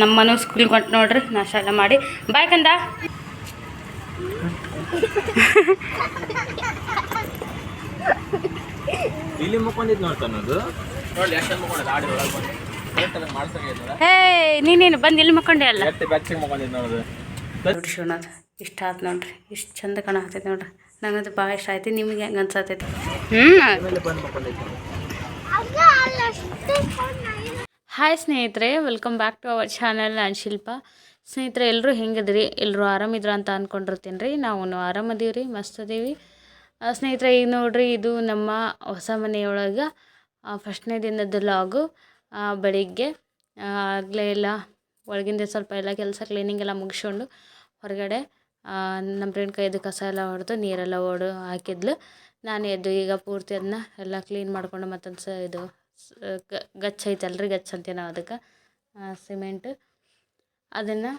ನಮ್ಮ ಮನೆ ಸ್ಕೂಲ್ಗೆ ಹೊಂಟು ನೋಡ್ರಿ ನಾಶ ಎಲ್ಲ ಮಾಡಿ. ಬಾಯ್ ಕಂದ. ಇಲ್ಲಿ ಮುಕ್ಕೊಂಡಿದ್ ನೋಡ್ತಾನದು ನೋಡಿ ಎಷ್ಟು ಮುಕ್ಕೊಂಡಿದ್ದು ಆಡಿ ಒಳಗೆ ಬಂದು. ಕರೆಕ್ಟಾಗಿ ಮಾಡ್ಸಂಗಿಲ್ಲ ಹೇ ನೀನೇನು ಬಂದು ಇಲ್ಲಿ ಮಕ್ಕೊಂಡೆ ಅಲ್ಲ. ನೋಡ್ರಿ ಶಿವನಾಥ್ ಇಷ್ಟ ಆಯ್ತು ನೋಡ್ರಿ ಇಷ್ಟು ಚಂದ ಕಾಣಕತ್ತೈತಿ ನೋಡ್ರಿ. ನಂಗಂತೂ ಭಾಳ ಇಷ್ಟ ಆಯ್ತು ನಿಮಗೆ ಹೆಂಗೆ ಅನ್ಸತೈತಿ? ಹ್ಞೂ ಹಾಯ್ ಸ್ನೇಹಿತರೆ welcome back to our channel ನಾನು ಶಿಲ್ಪ. ಸ್ನೇಹಿತರೆ ಎಲ್ಲರೂ ಹೆಂಗಿದ್ರಿ? ಎಲ್ಲರೂ ಆರಾಮಿದ್ರು ಅಂತ ಅಂದ್ಕೊಂಡಿರ್ತೀನಿ ರೀ ನಾವು ಆರಾಮದೀವಿ ರೀ ಮಸ್ತ್ ಅದೀವಿ ಸ್ನೇಹಿತರೆ, ಈಗ ನೋಡ್ರಿ, ಇದು ನಮ್ಮ ಹೊಸ ಮನೆಯೊಳಗೆ ಫಸ್ಟ್ನೇ ದಿನದ ಲಾಗು ಬೆಳಿಗ್ಗೆ ಆಗಲೇ ಎಲ್ಲ ಒಳಗಿಂದ ಸ್ವಲ್ಪ ಎಲ್ಲ ಕೆಲಸ ಕ್ಲೀನಿಂಗ್ ಎಲ್ಲ ಮುಗಿಸ್ಕೊಂಡು ಹೊರಗಡೆ ನಮ್ಮ ಫ್ರೆಂಡ್ ಕೈದು ಕಸ ಎಲ್ಲ ಹೊಡೆದು ನೀರೆಲ್ಲ ಓಡು ಹಾಕಿದ್ಲು. ನಾನು ಎದ್ದು ಈಗ ಪೂರ್ತಿ ಅದನ್ನ ಎಲ್ಲ ಕ್ಲೀನ್ ಮಾಡ್ಕೊಂಡು ಮತ್ತೊಂದು ಸ ಇದು ಗಚ್ಚ ಐತಲ್ರಿ, ಗಚ್ಚ ಅಂತೀವಿ ನಾವು ಅದಕ್ಕೆ. ಸಿಮೆಂಟ್. ಅದನ್ನು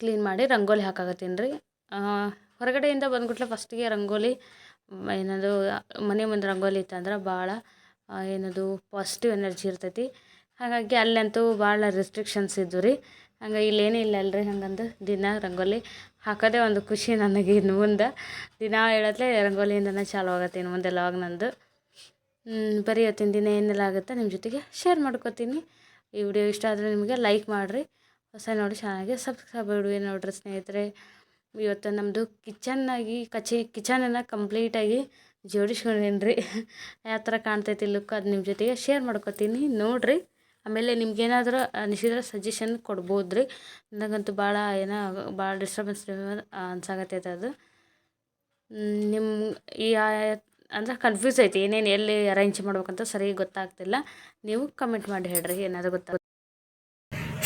ಕ್ಲೀನ್ ಮಾಡಿ ರಂಗೋಲಿ ಹಾಕಾಕತ್ತೀನಿ ರೀ ಹೊರಗಡೆಯಿಂದ ಬಂದ್ಬಿಟ್ಲೆ ಫಸ್ಟಿಗೆ ರಂಗೋಲಿ ಏನದು, ಮನೆ ಮುಂದೆ ರಂಗೋಲಿ ಇತ್ತಂದ್ರೆ ಭಾಳ ಏನದು ಪಾಸಿಟಿವ್ ಎನರ್ಜಿ ಇರ್ತೈತಿ. ಹಾಗಾಗಿ ಅಲ್ಲಂತೂ ಭಾಳ ರೆಸ್ಟ್ರಿಕ್ಷನ್ಸ್ ಇದ್ವು ರೀ. ಹಂಗೆ ಇಲ್ಲೇನೂ ಇಲ್ಲ ಅಲ್ರಿ ಹಂಗಂದು ದಿನ ರಂಗೋಲಿ ಹಾಕೋದೇ ಒಂದು ಖುಷಿ ನನಗೆ ಇನ್ನು ಮುಂದೆ. ದಿನ ಹೇಳತ್ಲೆ ರಂಗೋಲಿಯಿಂದನೇ ಚಾಲು ಆಗತ್ತೆ ಇನ್ನು ಮುಂದೆ ಲಾಗ್ ನಂದು. ಬರೀ ಇವತ್ತಿನ ದಿನ ಏನೆಲ್ಲ ಆಗುತ್ತೆ ನಿಮ್ಮ ಜೊತೆಗೆ ಶೇರ್ ಮಾಡ್ಕೊತೀನಿ. ಈ ವಿಡಿಯೋ ಇಷ್ಟ ಆದರೆ ನಿಮಗೆ ಲೈಕ್ ಮಾಡಿರಿ. ಹೊಸ ನೋಡಿ ಚೆನ್ನಾಗಿ ಸಬ್ಸ್ಕ್ರೈಬ್ ಮಾಡಿ ನೋಡಿರಿ ಸ್ನೇಹಿತರೆ. ಇವತ್ತು ನಮ್ಮದು ಕಿಚನ್ನಾಗಿ ಕಚಿ ಕಿಚನನ್ನು ಕಂಪ್ಲೀಟಾಗಿ ಜೋಡಿಸ್ಕೊಂಡೇನ್ರಿ. ಯಾವ ಥರ ಕಾಣ್ತೈತಿ ಲುಕ್ ಅದು ನಿಮ್ಮ ಜೊತೆಗೆ ಶೇರ್ ಮಾಡ್ಕೊತೀನಿ ನೋಡಿರಿ. ಆಮೇಲೆ ನಿಮ್ಗೇನಾದರೂ ಅನಿಸಿದ್ರೆ ಸಜೆಷನ್ ಕೊಡ್ಬೋದು ರೀ ನನಗಂತೂ ಭಾಳ ಏನೋ ಭಾಳ ಡಿಸ್ಟರ್ಬೆನ್ಸ್ ಅನ್ಸಾಗತ್ತೈತೆ ಅದು. ನಿಮ್ಮ ಈ ಅಂದ್ರೆ ಕನ್ಫ್ಯೂಸ್ ಐತಿ, ಏನೇನು ಎಲ್ಲಿ ಅರೇಂಜ್ ಮಾಡ್ಬೇಕಂತ ಸರಿ ಗೊತ್ತಾಗ್ತಿಲ್ಲ. ನೀವು ಕಮೆಂಟ್ ಮಾಡಿ ಹೇಳ್ರಿ, ಏನಾದರೂ ಗೊತ್ತಾಗ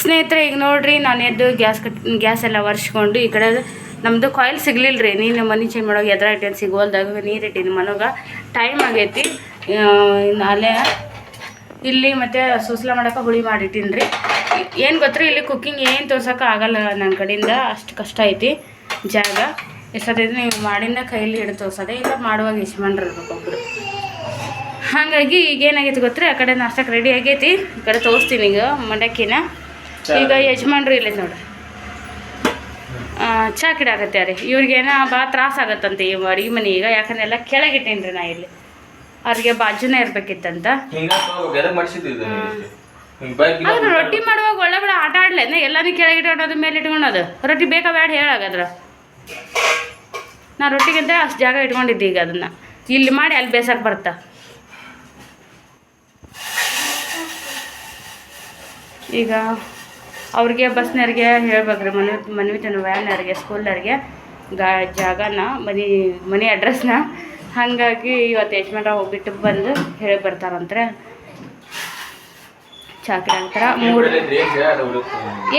ಸ್ನೇಹಿತರೆ, ಈಗ ನೋಡ್ರಿ, ನಾನು ಎದ್ದು ಗ್ಯಾಸ್ ಕಟ್ ಗ್ಯಾಸ್ ಎಲ್ಲ ಒರೆಸ್ಕೊಂಡು ಈ ಕಡೆ ನಮ್ಮದು ಕಾಯಿಲ್ ಸಿಗ್ಲಿಲ್ಲ ರೀ ನೀನು ಮನೆ ಚೇಂಜ್ ಮಾಡೋಕೆ ಎದ್ರ ಇಟ್ಟೇನು? ಸಿಗೋಲ್ದಾಗ ನೀರು ಇಟ್ಟೀನಿ ಮನೋಗ ಟೈಮ್ ಆಗೈತಿ. ಅಲ್ಲೇ ಇಲ್ಲಿ ಮತ್ತು ಸೂಸ್ಲ ಮಾಡೋಕೆ ಹುಳಿ ಮಾಡಿಟ್ಟಿನಿ ರೀ ಏನು ಗೊತ್ತ್ರಿ, ಇಲ್ಲಿ ಕುಕ್ಕಿಂಗ್ ಏನು ತೋರ್ಸೋಕೆ ಆಗಲ್ಲ ನನ್ನ ಕಡೆಯಿಂದ. ಅಷ್ಟು ಕಷ್ಟ ಐತಿ ಜಾಗ. ಎಷ್ಟೊತ್ತೈತಿ ನೀವು ಮಾಡಿಂದ ಕೈಲಿ ಹಿಡಿದು ತೋರ್ಸೋದೆ ಇಲ್ಲ ಮಾಡುವಾಗ ಯಜಮಾನ್ರು ಇರ್ಬೇಕು ಒಬ್ರು. ಹಾಗಾಗಿ ಈಗ ಏನಾಗೈತಿ ಗೊತ್ತ್ರಿ? ಆ ಕಡೆ ನಾಷ್ಟಕ್ಕೆ ರೆಡಿ ಆಗೈತಿ. ಈ ಕಡೆ ತೋರಿಸ್ತೀನಿ ಈಗ ಮಂಡಕ್ಕಿನ. ಈಗ ಯಜಮಾನ್ರು ಇಲ್ಲ ನೋಡ್ರಿ ಚಾ ಕಿಡಾಗತ್ತೆ ರೀ ಇವ್ರಿಗೇನ ಭಾಳ ತ್ರಾಸ ಆಗತ್ತಂತೆ ಈ ಅಡುಗೆ ಮನೆ ಈಗ ಯಾಕಂದ್ರೆ ಎಲ್ಲ ಕೆಳಗಿಟ್ಟೇನಿ ರೀ ನಾ ಇಲ್ಲಿ. ಅವ್ರಿಗೆ ಬಾಜುನೇ ಇರ್ಬೇಕಿತ್ತಂತ. ಆದ್ರೆ ರೊಟ್ಟಿ ಮಾಡುವಾಗ ಒಳ್ಳೆ ಬಿಡ ಆಟ ಆಡ್ಲೇನ? ಎಲ್ಲಾನು ಕೆಳಗಿಟ್ಟು ಮೇಲೆ ಇಟ್ಕೊಂಡೋದು ರೊಟ್ಟಿ ಬೇಕಾ ಬೇಡ ಹೇಳಾಗದ್ರ ನಾ ರೊಟ್ಟಿಗಿಂತ ಅಷ್ಟು ಜಾಗ ಇಟ್ಕೊಂಡಿದ್ದೆ ಈಗ ಅದನ್ನ. ಇಲ್ಲಿ ಮಾಡಿ ಅಲ್ಲಿ ಬೇಸಕ್ಕೆ ಬರ್ತಾ. ಈಗ ಅವ್ರಿಗೆ ಬಸ್ನವ್ರಿಗೆ ಹೇಳ್ಬೇಕ್ರಿ ಮನೆ ಮನ್ವಿತನ ವ್ಯಾನವ್ರಿಗೆ ಸ್ಕೂಲ್ನವ್ರಿಗೆ ಗಾ ಜಾಗನ ಮನೆ ಮನೆ ಅಡ್ರೆಸ್ನ. ಹಾಗಾಗಿ ಇವತ್ತು ಯಜಮಾನ ಹೋಗ್ಬಿಟ್ಟು ಬಂದು ಹೇಳಿ ಬರ್ತಾರಂತ್ರೆ. ಚಾಕ್ರಿ ಅಂತಾರ. ಮೂರು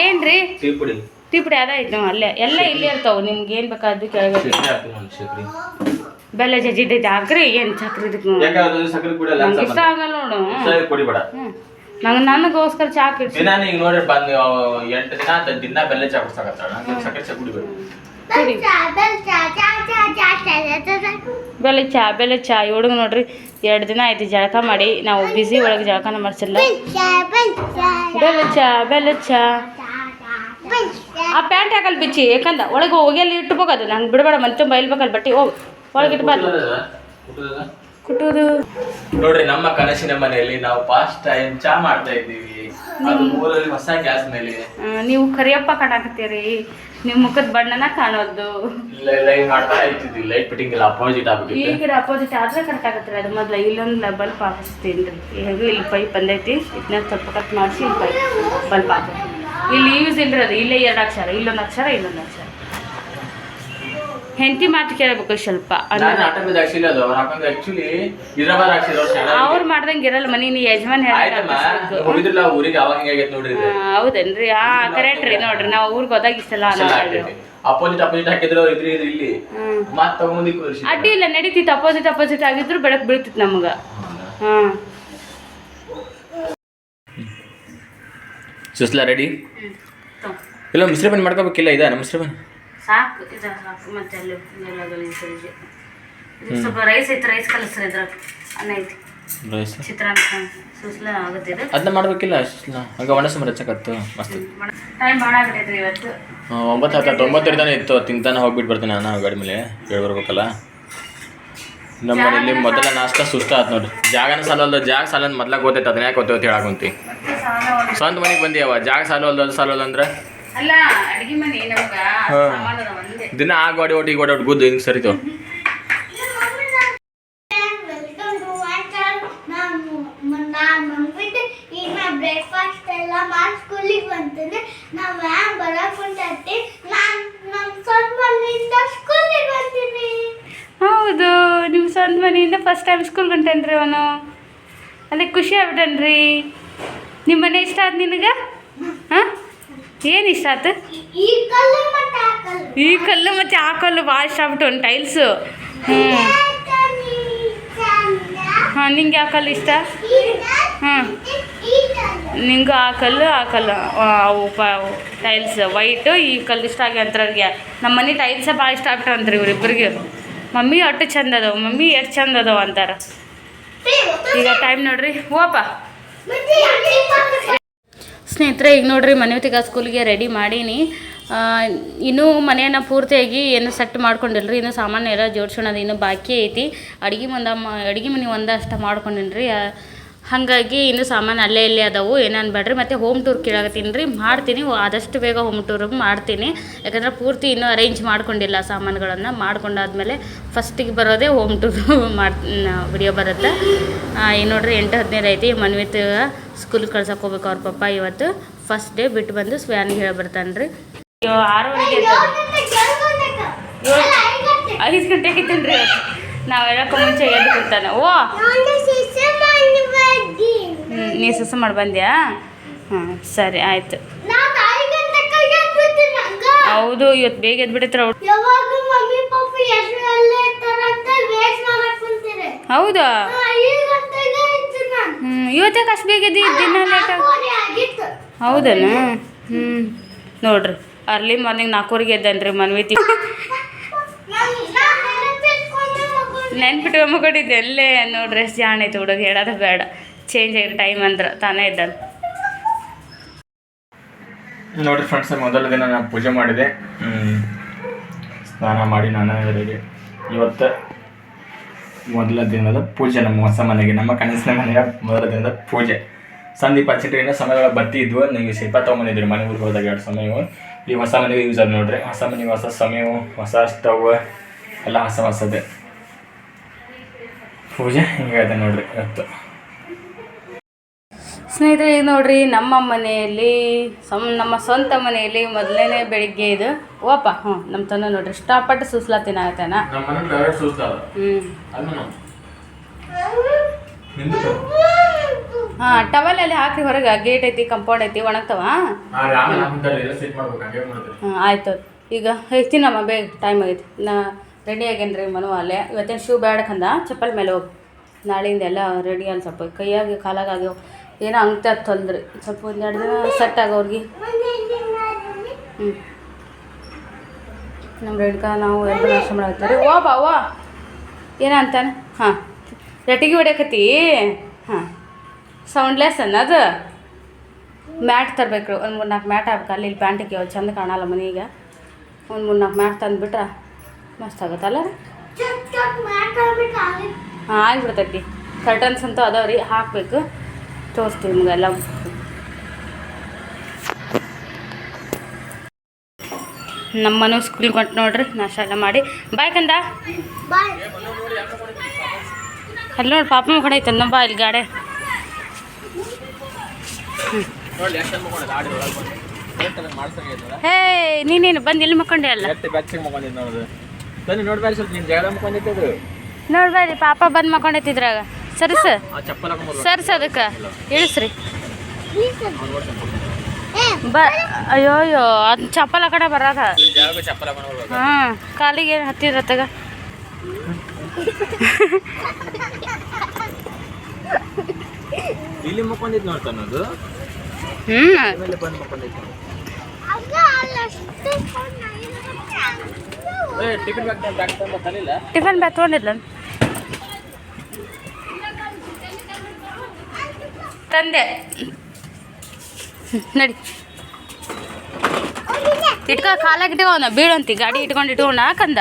ಏನು ಚೀಪುಡಿ ತಿಪ್ಪಡಿ ಐತೆ ನಾವು ಅಲ್ಲೇ ಎಲ್ಲ ಇಲ್ಲೇ ಇರ್ತಾವೆ ನಿಮ್ಗೆ ಏನು ಬೇಕಾದ್ರು ಕೇಳಬೇಕು. ಬೆಲ್ಲ ಜಜ್ಜಿದ್ದೈತೆ ಹಾಕ್ರಿ ಏನು ಇದಕ್ಕೆ ಸಕ್ರೆ ಕುಡಿಯಲ್ಲ ನಂಗೆ ಇಷ್ಟ ಆಗಲ್ಲ ನೋಡು ನಂಗೆ ನನಗೋಸ್ಕರ ಚಾಕ್ ಇಡ್ಸಿ ನಾನು ಈಗ ನೋಡಿ ಬಂದು ಎಂಟು ದಿನ ದಿನ ಬೆಲ್ಲ ಚಾ ಕುಡ್ಸಕತ್ತಾಳ ಸಕ್ಕರೆ ಚಾ ಕುಡಿಬೇಕು. ಕುಡಿ. ಬೆಲ್ಲ ಚಾ ಬೆಲ್ಲ ಚಾ ಹುಡುಗ ನೋಡ್ರಿ ಎರಡು ದಿನ ಆಯ್ತು ಜಳಕ ಮಾಡಿ ನಾವು ಬಿಸಿ ಒಳಗೆ ಜಳಕನ ಮಾಡಿಸಿಲ್ಲ. ಬೆಲ್ಲ ಚಾ ಬೆಲ್ಲ ಚಾ. ಆ ಪ್ಯಾಂಟ್ ಹಾಕಲ್ ಬಿಚ್ಚಿ ಯಾಕಂದ ಒಳಗೆ ಹೋಗಿ ಇಟ್ಬೋಗದು ನಂಗೆ ಬಿಡಬೇಡ ಮತ್ತೆ ಬೈಲ್ಬೇಕಲ್ಲ ಬಟ್ಟೆ ಹೋಗಿ. ಒಳಗೆ ಇಟ್ಬಾರ್ದು ಕುಟ್ಟುವುದು. ನೋಡ್ರಿ ನಮ್ಮ ಕನಸಿನ ಮನೆಯಲ್ಲಿ ನಾವು ಫಾಸ್ಟ್ ಟೈಮ್ ಚಾ ಮಾಡ್ತಾ ಇದ್ದೀವಿ. ಅದು ಹೊಸ ಗ್ಯಾಸ್ ಮೇಲೆ. ನೀವು ಕರಿಯಪ್ಪ ಕಾಣಕತ್ತೀರಿ. ನಿಮ್ಮ ಮುಖದ ಬಣ್ಣನ ಕಾಣೋದು. ಇಲ್ಲ ಇಲ್ಲ ಮಾಡ್ತಾ ಇರ್ತಿದ್ವಿ. ಲೈಟ್ ಫಿಟ್ಟಿಂಗ್ ಎಲ್ಲ ಅಪೋಸಿಟ್ ಈಗ ಅಪೋಸಿಟ್ ಆದ್ರೆ ಕರೆಕ್ಟ್ ಆಗತ್ತೆ ಅದು ಮೊದಲು ಇಲ್ಲೊಂದು ಬಲ್ಪ್ ಹಾಕಿಸ್ತೀನಿ ಹೇಗೂ ಇಲ್ಲಿ ಪೈಪ್ ಬಂದೈತಿ. ಇದನ್ನ ಸ್ವಲ್ಪ ಕಟ್ ಮಾಡಿಸಿ ಇಲ್ಲಿ ಪೈಪ್ ಬಲ್ಪ್ ಹಾಕ್ತೀನಿ ಇಲ್ಲಿ ಯೂಸ್ ಇಲ್ರಿ ಅದು ಇಲ್ಲೇ ಎರಡು ಅಕ್ಷರ ಇಲ್ಲೊಂದು ಅಕ್ಷರ ಇಲ್ಲೊಂದು ಅಕ್ಷರ. ಹೆಂಡತಿ ಮಾತು ಕೇಳಬೇಕು ಸ್ವಲ್ಪ ಅವ್ರು ಮಾಡ್ದಂಗೆ ಇರಲ್ಲ ಮನೆ ನೀ ಯಜಮಾನ್ ಹೌದನ್ರಿ? ಆ ಕರೆಕ್ಟ್ ರೀ ನೋಡ್ರಿ ನಾವು ಊರಿಗೆ ಹೋದಾಗ ಇಷ್ಟಲ್ಲ ಚಲೋ ಅಪೋಸಿಟ್ ಅಪೋಸಿಟ್ ಹಾಕಿದ್ರು ಅವ್ರು ಇದ್ರಿ ಇದ್ರಿ ಇಲ್ಲಿ. ಹ್ಮ್. ಮತ್ ತಗೊಂಡಿ ಅಡ್ಡಿ ಇಲ್ಲ ನಡೀತಿತ್ತು ಅಪೋಸಿಟ್ ಅಪೋಸಿಟ್ ಆಗಿದ್ರು ಬೆಳಕ್ ಬೀಳ್ತಿತ್ತು ನಮ್ಗೆ. ಹಾಂ ಸುಸ್ಲಾ ರೆಡಿ ಇಲ್ಲ ಮಿಶ್ರಿ ಬನ್ ಮಾಡ್ಕೋಬೇಕಿಲ್ಲ ಇದೆ ನಮ್ಮ ಮಿಶ್ರ ಬನ್ ಸಾಕು ಇದ ಸಾಕು ಮತ್ತೆ ಅಲ್ಲಿ ನೆಲಗಲಿ ಸಜ್ಜೆ ಇದು ಸ್ವಲ್ಪ ರೈಸ್ ಐತೆ ರೈಸ್ ಕಲಿಸ್ರಿ ಇದ್ರಾಗ ಅನ್ನ ಐತಿ. ರೈಸ್ ಚಿತ್ರಾನ್ನ ಸುಸ್ಲ ಆಗುತ್ತಿದೆ ಅದನ್ನ ಮಾಡ್ಬೇಕಿಲ್ಲ ಅಷ್ಟನ್ನ ಆಗ ಒಣಸಂಬರ ಹಚ್ಚಕತ್ತು ಮಸ್ತ್. ಟೈಮ್ ಭಾಳ ಆಗ್ಬಿಟ್ಟೈತ್ರಿ ಇವತ್ತು. ಒಂಬತ್ತು ಹತ್ತು ಒಂಬತ್ತು ಇರ್ತಾನೆ ಇತ್ತು ತಿಂತಾನೆ ಹೋಗ್ಬಿಟ್ಟು ಬರ್ತೀನಿ ನಾನು ಗಾಡಿ ಮೇಲೆ ಹೇಳಿ ಬರ್ಬೇಕಲ್ಲ. ನಮ್ಮ ಮನೇಲಿ ಮೊದಲ ನಾಷ್ಟ ಸುಸ್ತ ಆತ್ ನೋಡ್ರಿ. ಜಾಗನ ಸಾಲ ಜಾಗ ಸಾಲ ಮೊದ್ಲಾಗ ಗೊತ್ತೈತೆ ಅದನ್ನ ಯಾಕೆ ಗೊತ್ತೈತೆ ಹೇಳಾಕುಂತಿ ಸ್ವಂತ ಮನೆಗೆ ಬಂದಿಯವ ಜಾಗ ಸಾಲವಲ್ದು ಅದು ಸಾಲವಲ್ಲ ಅಂದ್ರೆ? ಅಲ್ಲ ಅಡಿಗೆ ಮನೆ ನಮ್ಗ. ಸಾಮಾನು ಒಂದೇ. ದಿನ ಆ ಗೋಡೆ ಒಟ್ಟು ಈ ಓಟ್ ಒಟ್ಟು ಗುದ್ದು ಹಿಂಗೆ ಸರಿತು. ಬ್ರೇಕ್ಫಾಸ್ಟ್ ಎಲ್ಲ ಮಾಡಿ ಸ್ಕೂಲಿಗೆ ಬಂತೇನೆ ನಾವು ವ್ಯಾನ್ ಬರಕ್ ಹೊಂಟೈತಿ ನಾನು ನಮ್ಮ ಸ್ವಂತ ಮನೆಯಿಂದ ಸ್ಕೂಲಿಗೆ ಬರ್ತೀನಿ ಹೌದು ನಿಮ್ಮ ಸ್ವಂತ ಮನೆಯಿಂದ ಫಸ್ಟ್ ಟೈಮ್ ಸ್ಕೂಲ್ ಹೊಂಟೇನ್ರಿ ಅವನು. ಅದೇ ಖುಷಿ ಆಗ್ಬಿಟ್ಟನ್ರಿ. ನಿಮ್ಮ ಮನೆ ಇಷ್ಟ ಆಯ್ತು ನಿನಗೆ? ಹಾಂ? ಏನು ಇಷ್ಟ ಆಯ್ತು? ಈ- ಕಲ್ಲು ಮತ್ತೆ ಆ ಕಲ್ಲು. ಈ ಕಲ್ಲು ಮತ್ತು ಆ ಕಲ್ಲು ಭಾಳ ಇಷ್ಟ ಆಗ್ಬಿಟ್ಟು ಒಂದು ಟೈಲ್ಸು ಹ್ಞೂ? ಹಾಂ ನಿಂಗೆ ಆ ಕಲ್ಲು ಇಷ್ಟ? ಹ್ಞೂ ನಿಂಗೆ ಹಾಂ ಆ ಕಲ್ಲು ಆ ಕಲ್ಲು. ಅವು ಪ ಟೈಲ್ಸ್ ವೈಟು ಈ ಕಲ್ಲು ಇಷ್ಟ ಆಗಿ ಅಂತವ್ರಿಗೆ. ನಮ್ಮ ಮನೆ ಟೈಲ್ಸೇ ಭಾಳ ಇಷ್ಟ ಆಗ್ಬಿಟ್ಟಂತ್ರಿ ಇವ್ರಿಬ್ಬರಿಗೆ ಮಮ್ಮಿ ಅಟ್ಟು ಚಂದದವು ಅದಾವ. ಮಮ್ಮಿ ಎಷ್ಟು ಚಂದ ಅದಾವ ಅಂತಾರೆ. ಈಗ ಟೈಮ್ ನೋಡ್ರಿ. ಓಪ ಸ್ನೇಹಿತರೆ, ಈಗ ನೋಡ್ರಿ, ಮನೆ ಹೊತ್ತಿಗೆ ಸ್ಕೂಲ್ಗೆ ರೆಡಿ ಮಾಡೀನಿ. ಇನ್ನೂ ಮನೆಯನ್ನು ಪೂರ್ತಿಯಾಗಿ ಏನು ಸೆಟ್ ಮಾಡ್ಕೊಂಡಿಲ್ರಿ. ಇನ್ನು ಸಾಮಾನು ಎಲ್ಲ ಜೋಡ್ಸೋಣದು ಇನ್ನೂ ಬಾಕಿ ಐತಿ. ಅಡುಗೆ ಮುಂದೆ ಅಡುಗೆ ಮನೆ ಒಂದಷ್ಟು ಮಾಡ್ಕೊಂಡಿನ್ರಿ. ಹಾಗಾಗಿ ಇನ್ನು ಸಾಮಾನು ಅಲ್ಲೇ ಇಲ್ಲೇ ಅದಾವು ಏನು ಅನ್ಬೇಡ್ರಿ ಮತ್ತು ಹೋಮ್ ಟೂರ್ ಕೇಳಾಕತ್ತೀನಿ ರೀ ಮಾಡ್ತೀನಿ ಆದಷ್ಟು ಬೇಗ ಹೋಮ್ ಟೂರ್ ಮಾಡ್ತೀನಿ. ಯಾಕಂದ್ರೆ ಪೂರ್ತಿ ಇನ್ನೂ ಅರೇಂಜ್ ಮಾಡ್ಕೊಂಡಿಲ್ಲ ಸಾಮಾನುಗಳನ್ನು ಮಾಡ್ಕೊಂಡಾದ್ಮೇಲೆ ಫಸ್ಟಿಗೆ ಬರೋದೇ ಹೋಮ್ ಟೂರ್ ಮಾಡ್ ವಿಡಿಯೋ ಬರುತ್ತೆ. ಏನು ನೋಡ್ರಿ ಎಂಟು ಹದಿನೈದು ಐತಿ ಮನ್ವಿತ್ ಸ್ಕೂಲ್ಗೆ ಕಳ್ಸಕ್ಕೆ ಹೋಗ್ಬೇಕು ಅವ್ರ ಪಪ್ಪ ಇವತ್ತು. ಫಸ್ಟ್ ಡೇ ಬಿಟ್ಟು ಬಂದು ಸ್ವ್ಯಾನಿಗೆ ಹೇಳಿ ಬರ್ತಾನೆ ರೀ. ಆರೂವರೆಗೆ ಐದು ಗಂಟೆಗೆ ಇದ್ದೀನಿ ನಾವೆಲ್ಲ ನಾವು ಹೇಳಕ್ಕೆ ಮುಂಚೆ ಎದ್ದು ಕೊಡ್ತಾನೆ ಓ ನಾನು ಶಿಶು ಮಾಡಿ ಬರ್ತೀನಿ ಹ್ಮ್, ನೀ ಸುಸ ಮಾಡಿ ಬಂದ್ಯಾ? ಹಾಂ ಸರಿ ಆಯಿತು. ಹೌದು ಇವತ್ತು ಬೇಗ ಎದ್ಬಿಟ್ಟಿತ್ರ ಹೌದಾ? ಹ್ಞೂ ಇವತ್ತೇ ಕಷ್ಟ ಬೇಗ ಎದ್ದು ದಿನ ಲೇಟ್ ಹೌದನ? ಹ್ಞೂ ನೋಡ್ರಿ ಅರ್ಲಿ ಮಾರ್ನಿಂಗ್ ನಾಲ್ಕೂರಿಗೆ ಎದ್ದನ್ರಿ ಮನ್ವಿತಿ ನೆನ್ಪಿಟ್ಟು ಮಗಡಿದ್ದೆ ಅಲ್ಲೇ ನೋಡ್ರಿ ಎಷ್ಟು ಜಾಣ ಐತೆ ಹುಡುಗ ಹೇಳೋದು ಬೇಡ. ಚೇಂಜ್ ಆಗಿರೋ ಟೈಮ್ ಅಂದ್ರೆ ತಾನೇ ಇದ್ದಾನೆ. ನೋಡಿ ಫ್ರೆಂಡ್ಸ್ ಮೊದಲ ದಿನ ನಾನು ಪೂಜೆ ಮಾಡಿದೆ. ಸ್ನಾನ ಮಾಡಿ ನಾನು ರೆಡಿ ಇವತ್ತು ಮೊದಲ ದಿನದ ಪೂಜೆ, ನಮ್ಮ ಹೊಸ ಮನೆಗೆ, ನಮ್ಮ ಕನಸಿನ ಮನೆಯ ಮೊದಲ ದಿನದ ಪೂಜೆ. ಸಂದೀಪ ಹಚ್ಚಿಟ್ಟಿನ ಸಮಯಗಳ ಬತ್ತಿ ಇದ್ವು. ನೀವು ಶಿಲ್ಪ ತೊಗೊಂಬಂದಿದ್ರಿ ಮನೆ ಊರಿಗೆ ಹೋದಾಗ ಎರಡು ಸಮಯವು. ಈ ಹೊಸ ಮನೆಗೆ ಯೂಸ್ ಆದ ನೋಡ್ರಿ. ಹೊಸ ಮನೆಗೆ ಹೊಸ ಸಮಯವು, ಹೊಸ ಸ್ಟವ್ ಎಲ್ಲ ಹೊಸ ಹೊಸದೇ. ಪೂಜೆ ಹಿಂಗಾಯ್ತು ನೋಡ್ರಿ ಇವತ್ತು. ಸ್ನೇಹಿತರೆ ಈಗ ನೋಡ್ರಿ ನಮ್ಮ ಮನೆಯಲ್ಲಿ ಸಮ್ ನಮ್ಮ ಸ್ವಂತ ಮನೆಯಲ್ಲಿ ಮೊದಲನೇ ಬೆಳಿಗ್ಗೆ ಇದು ಓಪ ಹ್ಞೂ ನಮ್ಮ ತನ್ನ ನೋಡ್ರಿ ಇಷ್ಟಪಟ್ಟು ಸುಸ್ಲಾ ಆಯ್ತಾನ? ನಮ್ಮ ಟವಲ್ ಅಲ್ಲಿ ಹಾಂ ಹಾಕಿ ಹೊರಗೆ ಗೇಟ್ ಐತಿ ಕಂಪೌಂಡ್ ಐತಿ ಒಣಗ್ತವ ಹಾಂ? ಆಯ್ತು. ಈಗ ಹೇಳ್ತೀನಮ್ಮ ಬೇಗ ಟೈಮ್ ಆಗೈತಿ. ನಾ ರೆಡಿ ಆಗೇನ್ರಿ ಮನು ಅಲ್ಲೇ. ಇವತ್ತೇನು ಶೂ ಬೇಡಕಂದ ಚಪ್ಪಲ್ ಮೇಲೆ ಹೋಗಿ. ನಾಳೆಯಿಂದ ಎಲ್ಲ ರೆಡಿ ಅನ್ಸಪ್ಪ ಕೈಯಾಗಿ ಕಾಲಾಗಿ ಆಗ್ಯಾವ. ಏನೋ ಅಂಗ್ತ ತೊಂದ್ರೆ. ಸ್ವಲ್ಪ ಒಂದೆರಡು ದಿನ ಸೆಟ್ ಆಗ ಹ್ಞೂ ನಮ್ಮ ರೇಣುಕ ನಾವು ಎರಡು ನಾಶ ಮಾಡ್ತಾರೆ ಓ ಬಾ ಓ. ಏನ ಅಂತಾನೆ? ಹಾಂ. ರಟ್ಟಿಗೆ ಹೊಡ್ಯಾಕತಿ ಹಾಂ. ಸೌಂಡ್ಲೆಸ್ ಅನ್ನೋದು ಮ್ಯಾಟ್ ತರಬೇಕು ಒಂದು ಮೂರು ನಾಲ್ಕು ಮ್ಯಾಟ್ ಆಗ್ಬೇಕು. ಅಲ್ಲಿ ಇಲ್ಲಿ ಪ್ಯಾಂಟಿಗೆ ಅವ್ರು ಚಂದ ಕಾಣಲ್ಲ ಮನೆಗೆ. ಒಂದು ಮೂರು ನಾಲ್ಕು ಮ್ಯಾಟ್ ತಂದುಬಿಟ್ರೆ ಮಸ್ತ್ ಆಗುತ್ತಲ್ಲ ಹಾಂ ಆಗಿಬಿಡ್ತೈತಿ. ಕರ್ಟನ್ಸ್ ಅಂತೂ ಅದಾವ ರೀ. ಹಾಕಬೇಕು. ತೋರಿಸ್ತೀವಿ ನಿಮಗೆಲ್ಲ. ನಮ್ಮ ಮನೆ ಸ್ಕೂಲ್ಗೆ ಹೊಂಟು ನೋಡ್ರಿ ನಾ ಎಲ್ಲ ಮಾಡಿ. ಬಾಯ್ ಕಂದ. ಅಲ್ಲಿ ನೋಡಿ ಪಾಪ ಮಕ್ಕಳೈತೆ ನಮ್ಮ ಬಾ ಇಲ್ಲಿ ಗಾಡೆ. ಹೇ ನೀನೇನು ಬಂದು ಇಲ್ಲಿ ಮಕ್ಕೊಂಡೆ ಅಲ್ಲ. ನೋಡ್ಬೇಡಿ ಪಾಪ ಬಂದು ಮಕ್ಕೊಂಡೈತಿದ್ರಾಗ ಸರ್ಸ ಸರ್. ಸರಿ ಸರ್ ಸರ್ಸ್ ಅದಕ್ಕೆ ಇಳಿಸ್ರಿ. ಬ ಅಯ್ಯೋ ಅಯ್ಯೋ ಅದು ಚಪ್ಪಲ್ ಆ ಕಡೆ ಬರದ ಹಾಂ ಕಾಲಿಗೆ ಹತ್ತಿರತ್ತಾಗ ಇಲ್ಲಿ ಮಕ್ಕೊಂಡಿದ್ದು ನೋಡ್ತಾನೆ ಅದು. ಹ್ಞೂ ಆಮೇಲೆ ಬಂದು ಮಕ್ಕೊಂಡಿದ್ದು ಅಲ್ಲ ಅಲ್ಲ ಅಷ್ಟೇ ಏ ಟಿಫಿನ್ ಬ್ಯಾಗ್ ಬ್ಯಾಗ್ ತಂದು ತಲಿಲ್ಲ ಟಿಫನ್ ಬ್ಯಾಗ್ ತೊಗೊಂಡಿದ್ಲ ತಂದೆ. ನಡಿ. ಇಟ್ಕೊ ಕಾಲಾಗ ಇಟ್ಕೋಣ ಬೀಳಂತಿ ಗಾಡಿ ಇಟ್ಕೊಂಡು ಇಟ್ಕೊಂಡ ಕಂದ.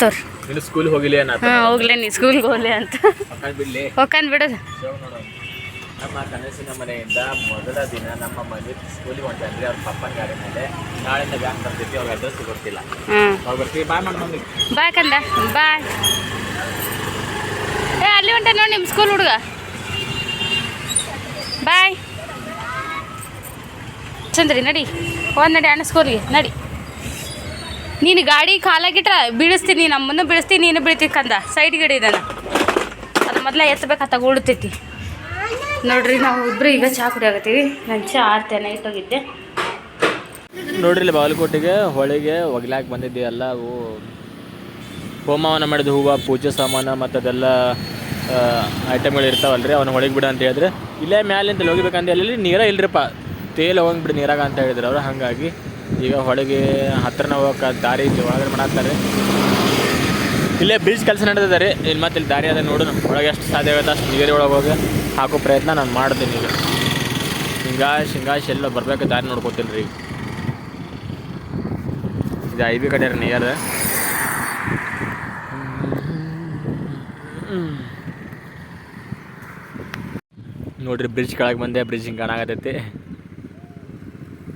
ತೋರ್. ಸ್ಕೂಲ್ ಹೋಗಿಲ್ಲ ಏನ ಹಾಂ ಹೋಗ್ಲೇ ನೀ ಸ್ಕೂಲ್ಗೆ ಹೋಗ್ಲೆ ಅಂತ. ಹೋಗ್ಕಂದ್ ಬಿಡೋದು ನಮ್ಮ ಕನಸಿನ ಮನೆಯಿಂದ ಮೊದಲ ದಿನ ನಮ್ಮ ಮನೆ ಸ್ಕೂಲಿಗೆ ಹೊಂಟಂದ್ರೆ ಅವ್ರ ಪಪ್ಪನ ಗಾಡಿ ಮೇಲೆ. ನಾಳೆಯಿಂದ ಬ್ಯಾಂಕ್ ಬರ್ತೈತಿ ಅವ್ರ ಅಡ್ರೆಸ್ ಗೊತ್ತಿಲ್ಲ. ಅವ್ರು ಬರ್ತೀವಿ ಬಾಯ್ ಮಾಡಿ ಬಾಯ್ ಕಂದ. ಬಾಯ್. ಅಲ್ಲಿ ಹೊಂಟ ನೋಡಿ ನಿಮ್ಮ ಸ್ಕೂಲ್ ಹುಡುಗ. ಬಾಯ್ ಚಂದ್ರಿ, ನಡಿ. ಒಂದು ನಡಿ ಅಣ್ಣ ಸ್ಕೂಲ್ಗೆ ನಡಿ. ನೀನು ಗಾಡಿ ಕಾಲಾಗಿಟ್ರ ಬೀಳಿಸ್ತೀನಿ, ನಮ್ಮನ್ನು ಬೀಳಿಸ್ತೀನಿ, ನೀನು ಬೀಳ್ತೀನಿ ಕಂದ. ಸೈಡ್ ಗಿಡ ಇದನ್ನ. ಅದು ಮೊದಲೇ ಎತ್ತಬೇಕಾತ ಉಳ್ತೈತಿ. ನೋಡ್ರಿ, ನಾವು ಇಬ್ರು ಈಗ ಚಹಾ ಕುಡಿಯಾಗತ್ತೀವಿ ನಾನು ಚಹಾ ಆರ್ತೇನೆ ಇಟ್ಟೋಗಿದ್ದೆ ನೋಡ್ರಿ ಇಲ್ಲಿ ಬಾಗಲಕೋಟೆಗೆ, ಹೊಳೆಗೆ ಒಗ್ಲಾಕ್ ಬಂದಿದ್ದೆ ಎಲ್ಲ ಹೋಮವನ್ನು ಹೋಮವನ ಮಾಡಿದ ಹೂವು, ಪೂಜೆ ಸಾಮಾನು ಮತ್ತು ಅದೆಲ್ಲ ಐಟಮ್ಗಳು ರೀ ಅವನ್ನ ಒಳಗೆ ಬಿಡ ಅಂತ ಹೇಳಿದ್ರೆ, ಇಲ್ಲೇ ಮ್ಯಾಲಿಂದ ಹೋಗಿಬೇಕಂತ ಹೇಳಿ ನೀರ ಇಲ್ರಿಪ್ಪ. ತೇಲ್ ಹೋಗ್ಬಿಡಿ ಬಿಡಿ ನೀರಾಗ ಅಂತ ಹೇಳಿದ್ರು ಅವರು, ಹಾಗಾಗಿ ಈಗ ಹೊಳಗೆ ಹತ್ತಿರನ ಹೋಗಕ್ಕೆ ದಾರಿ ಒಳಗಡೆ ಮಾಡಾಕ್ತಾರೆ. ಇಲ್ಲೇ ಬ್ರಿಡ್ಜ್ ಕೆಲಸ ನಡೆದಿದೆ ರೀ ಇಲ್ಲಿ ಮತ್ತೆ ಇಲ್ಲಿ ದಾರಿ ಅದ ನೋಡೋಣ ಒಳಗೆ ಎಷ್ಟು ಸಾಧ್ಯ ಆಗುತ್ತೆ ಅಷ್ಟು ನೀರು ಒಳಗೆ ಹೋಗಿ ಹಾಕೋ ಪ್ರಯತ್ನ ನಾನು ಮಾಡ್ತೀನಿ ಈಗ. ಹಿಂಗಾಶ್ ಹಿಂಗಾಶ್ ಎಲ್ಲ ಬರ್ಬೇಕು ದಾರಿ ನೋಡ್ಕೋತೀನಿ ರೀ ಇದು ಐ ಬಿ ಕಡೆ ನಿಯರ್ ನೋಡ್ರಿ ಬ್ರಿಡ್ಜ್ ಕೆಳಗೆ ಬಂದೆ ಬ್ರಿಡ್ಜ್ ಹಿಂಗೆ ಕಾಣಾಕತ್ತೈತಿ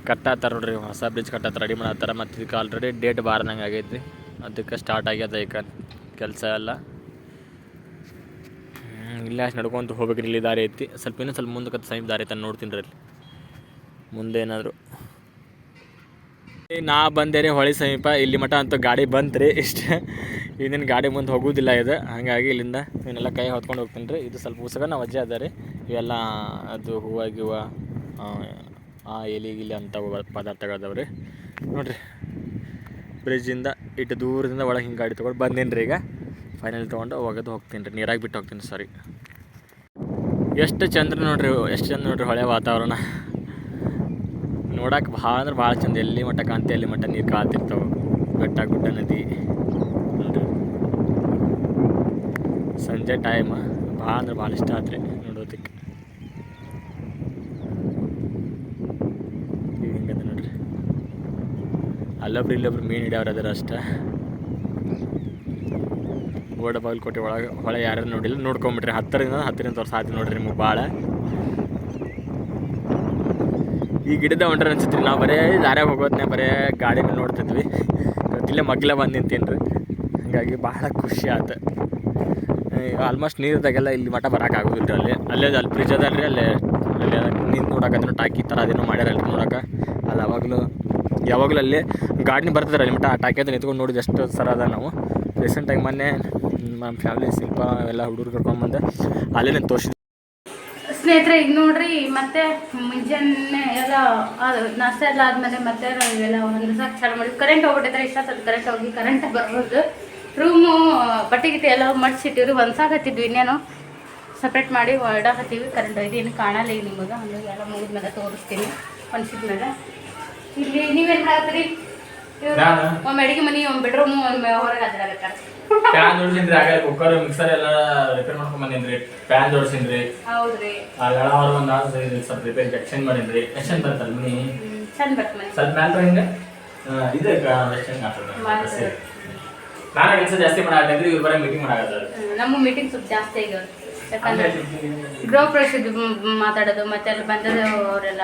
ಕಟ್ಟಾತಾರ ನೋಡ್ರಿ, ಹೊಸ ಬ್ರಿಡ್ಜ್ ಕಟ್ಟಾತ ರೆಡಿ ಮಾಡತ್ತಾರ. ಮತ್ತು ಇದಕ್ಕೆ ಆಲ್ರೆಡಿ ಡೇಟ್ ಬಾರ್ದಂಗೆ ಆಗೈತಿ ಅದಕ್ಕೆ ಸ್ಟಾರ್ಟ್ ಆಗ್ಯದ ಈಗ ಕೆಲಸ ಎಲ್ಲ. ಇಲ್ಲ ಅಷ್ಟು ನಡ್ಕೊಂತ ಹೋಗ್ಬೇಕು ಇಲ್ಲಿ ದಾರಿ ಐತಿ. ಸ್ವಲ್ಪ ಇನ್ನೂ ಸ್ವಲ್ಪ ಮುಂದಕ್ಕೆ ಸಮೀಪ ದಾರಿ ಐತೆ ನೋಡ್ತೀನಿ ರೀ ಅಲ್ಲಿ. ಮುಂದೆ ಏನಾದರೂ. ನಾ ಬಂದೆ ರೀ ಹೊಳೆ ಸಮೀಪ. ಇಲ್ಲಿ ಮಠ ಅಂತ ಗಾಡಿ ಬಂತ್ರಿ ಇಷ್ಟ. ಇನ್ನೇನು ಗಾಡಿ ಮುಂದೆ ಹೋಗೋದಿಲ್ಲ ಇದು. ಹಾಗಾಗಿ ಇಲ್ಲಿಂದ ಇವನ್ನೆಲ್ಲ ಕೈ ಹೊತ್ಕೊಂಡು ಹೋಗ್ತೀನಿ ರೀ. ಇದು ಸ್ವಲ್ಪ ಉಸಗ ನಾವು ಅಜ್ಜೆ ಅದ ರೀ. ಇವೆಲ್ಲ ಅದು ಹೂವು ಗಿವ ಆ ಎಲೆ ಗಿಲಿ ಅಂತ ರೀ ನೋಡಿರಿ ಬ್ರಿಡ್ಜಿಂದ ಇಟ್ಟು ದೂರದಿಂದ ಒಳಗೆ ಹಿಂಗೆ ಗಾಡಿ ತೊಗೊಂಡು ಬಂದೇನಿ ರೀ ಈಗ? ಫೈನಲ್ ತೊಗೊಂಡು ಹೋಗೋದು ಹೋಗ್ತೀನಿ ರೀ, ನೀರಾಗಿ ಬಿಟ್ಟು ಹೋಗ್ತೀನಿ ಸಾರಿ. ಎಷ್ಟು ಚಂದ್ರ ನೋಡ್ರಿ, ಎಷ್ಟು ಚಂದ ನೋಡ್ರಿ ಹೊಳೆ ವಾತಾವರಣ. ನೋಡಕ್ಕೆ ಭಾಳ ಅಂದ್ರೆ ಭಾಳ ಚಂದ, ಎಲ್ಲಿ ಮಟ್ಟ ಕಾಂತಿ ಎಲ್ಲಿ ಮಟ್ಟ ನೀರು ಕಾಲ್ತಿರ್ತಾವೆ. ಬೆಟ್ಟ, ಗುಡ್ಡ, ನದಿ. ಸಂಜೆ ಟೈಮ್ ಭಾಳ ಅಂದ್ರೆ ಭಾಳ ಇಷ್ಟ ಆತ್ರಿ ಈಗ ಹಿಂಗದ ನೋಡ್ರಿ ಅಲ್ಲೊಬ್ರು ಇಲ್ಲೊಬ್ರು ಮೀನು ಹಿಡಿಯವ್ರು ಅದರ ಅಷ್ಟೇ ಓಡ ಬಾಗಲಕೋಟೆ ಒಳಗೆ ಹೊಳೆ ಯಾರು ನೋಡಿಲ್ಲ, ನೋಡ್ಕೊಂಬಿಟ್ರಿ. ಹತ್ತರಿಂದ ಹತ್ತರಿಂದ ವರ್ಷ ಆಯ್ತು ನೋಡ್ರಿ ನಿಮಗೆ ಭಾಳ ಈ ಗಿಡದ ಹೊಂಟ್ರೆ ಅನ್ಸುತ್ತೆ ನಾವು ಬರೀ ದಾರ್ಯಾಗ ಹೋಗೋದನ್ನೇ ಬರೇ ಗಾಡಿನ ನೋಡ್ತಿದ್ವಿ. ಗೊತ್ತಿಲ್ಲ ಮಗ್ಲ ಬಂದು ನಿಂತೀನಿ ಹಾಗಾಗಿ ಭಾಳ ಖುಷಿ ಆಯ್ತು ಆಲ್ಮೋಸ್ಟ್ ನೀರ್ದಾಗೆಲ್ಲ ಇಲ್ಲಿ ಮಠ ಬರೋಕ್ಕಾಗೋದಿಲ್ಲ ಅಲ್ಲಿ. ಅಲ್ಲೇ ಅಲ್ಲಿ ಫ್ರಿಜ್ ಅದಲ್ಲ ರೀ ಅಲ್ಲೇ ಅಲ್ಲೇ ನಿಂತು ನೋಡೋಕೆ ಅದನ್ನು ಟಾಕಿ ಥರ ಅದೇನೋ ಮಾಡ್ಯಾರಲ್ರಿ ನೋಡೋಕೆ. ಅಲ್ಲಿ ಅವಾಗಲೂ ಯಾವಾಗಲೂ ಅಲ್ಲಿ ಗಾಡಿನ ಬರ್ತಿದ್ದಾರೆ ಅಲ್ಲಿ ಮಟ್ಟ ಆ ಟಾಕಿ ಅದು ನಿಂತ್ಕೊಂಡು ನೋಡಿದ ಎಷ್ಟು ಸರ ಅದ ನಾವು. ರೀಸೆಂಟಾಗಿ ಮೊನ್ನೆ ನಮ್ಮ ಫ್ಯಾಮಿಲಿ ಶಿಲ್ಪ ಎಲ್ಲ ಹುಡುಗರು ಕರ್ಕೊಂಡ್ಬಂದು ಅಲ್ಲೇ ನಿಂತು ತೋರಿಸಿದ್ವಿ. ಸ್ನೇಹಿತರೆ, ಈಗ ನೋಡ್ರಿ, ಮತ್ತೆ ಮುಂಜಾನೆ ಎಲ್ಲ ನಾಷ್ಟ ಎಲ್ಲ ಆದ್ಮೇಲೆ ಮತ್ತೆ ನಾವು ಇವೆಲ್ಲ ದಿವಸ ಚಾಲು ಮಾಡಿ ಕರೆಂಟ್ ಹೋಗ್ಬಿಟ್ಟಿದ್ರೆ ಇಷ್ಟೊತ್ತಲ್ಲಿ ಕರೆಂಟ್ ಹೋಗಿ ಕರೆಂಟ್ ಬರ್ಬೋದು. ರೂಮು ಬಟ್ಟೆ ಗಿಟ್ಟೆ ಎಲ್ಲ ಮಡ್ಸಿಟ್ಟಿವ್ರಿ ಹೊಂದ್ಸಾಕತ್ತಿದ್ವಿ ಇನ್ನೇನು. ಸಪ್ರೇಟ್ ಮಾಡಿ ಹೊರಡಾಕತ್ತೀವಿ ಕರೆಂಟ್ ಇದು ಏನು ಕಾಣಲ್ಲ ಈಗ ನಿಮಗೆ. ಹಂಗಾಗಿ ಎಲ್ಲ ಮುಗಿದ್ಮೇಲೆ ತೋರಿಸ್ತೀನಿ. ಹೊಂದ್ಸಿದ್ಮೇಲೆ ಇಲ್ಲಿ ನೀವೇನು ಮಾಡತ್ತೀರಿ? ಒಮ್ಮೆ ಅಡಿಗೆ ಮನೆ ಒಮ್ಮೆ ಬೆಡ್ರೂಮ್ ಒಂದ್ ಹೊರಗೆ ಅದ್ರಾಗತ್ತಾರೆ ಪ್ಯಾನ್ ಜೋಡಿಸಿನ್ರಿ ಆಗ ಕುಕ್ಕರ್ ಮಿಕ್ಸರ್ ಎಲ್ಲ ರಿಪೇರ್ ಮಾಡ್ಕೊಂಡ್ ಬಂದಿನ್ರಿ. ಪ್ಯಾನ್ ಜೋಡಿಸಿನ್ರಿ. ಹೌದ್ರಿ. ಆ ಲಳಾವರ್ ಒಂದು ಆಸೆ ಸ್ವಲ್ಪ ರಿಪೇರ್ ಎಕ್ಸ್ಚೇಂಜ್ ಮಾಡಿನ್ರಿ. ಎಕ್ಸ್ಚೇಂಜ್ ಬರ್ತಲ್ ಮನಿ? ಚಂದ ಬರ್ತದೆ ಮನೆ. ಸ್ವಲ್ಪ ಮ್ಯಾಲ್ ಹಿಂಗ? ಇದು ಎಕ್ಸ್ಚೇಂಜ್ ಮಾಡ್ತದೆ. ನಾನು ಕೆಲಸ ಜಾಸ್ತಿ ಮಾಡಾಕತ್ರಿ ಇವ್ರು ಬರೀ ಮೀಟಿಂಗ್ ಮಾಡಾಕತ್ತಾರೆ. ನಮ್ಮ ಮೀಟಿಂಗ್ ಸ್ವಲ್ಪ ಜಾಸ್ತಿ ಆಗ್ಯಾವ ಯಾಕಂದ್ರೆ ಗೃಹ ಮ್- ಮಾತಾಡೋದು ಮತ್ತೆ ಅಲ್ಲಿ ಬಂದದ್ದು ಅವರೆಲ್ಲ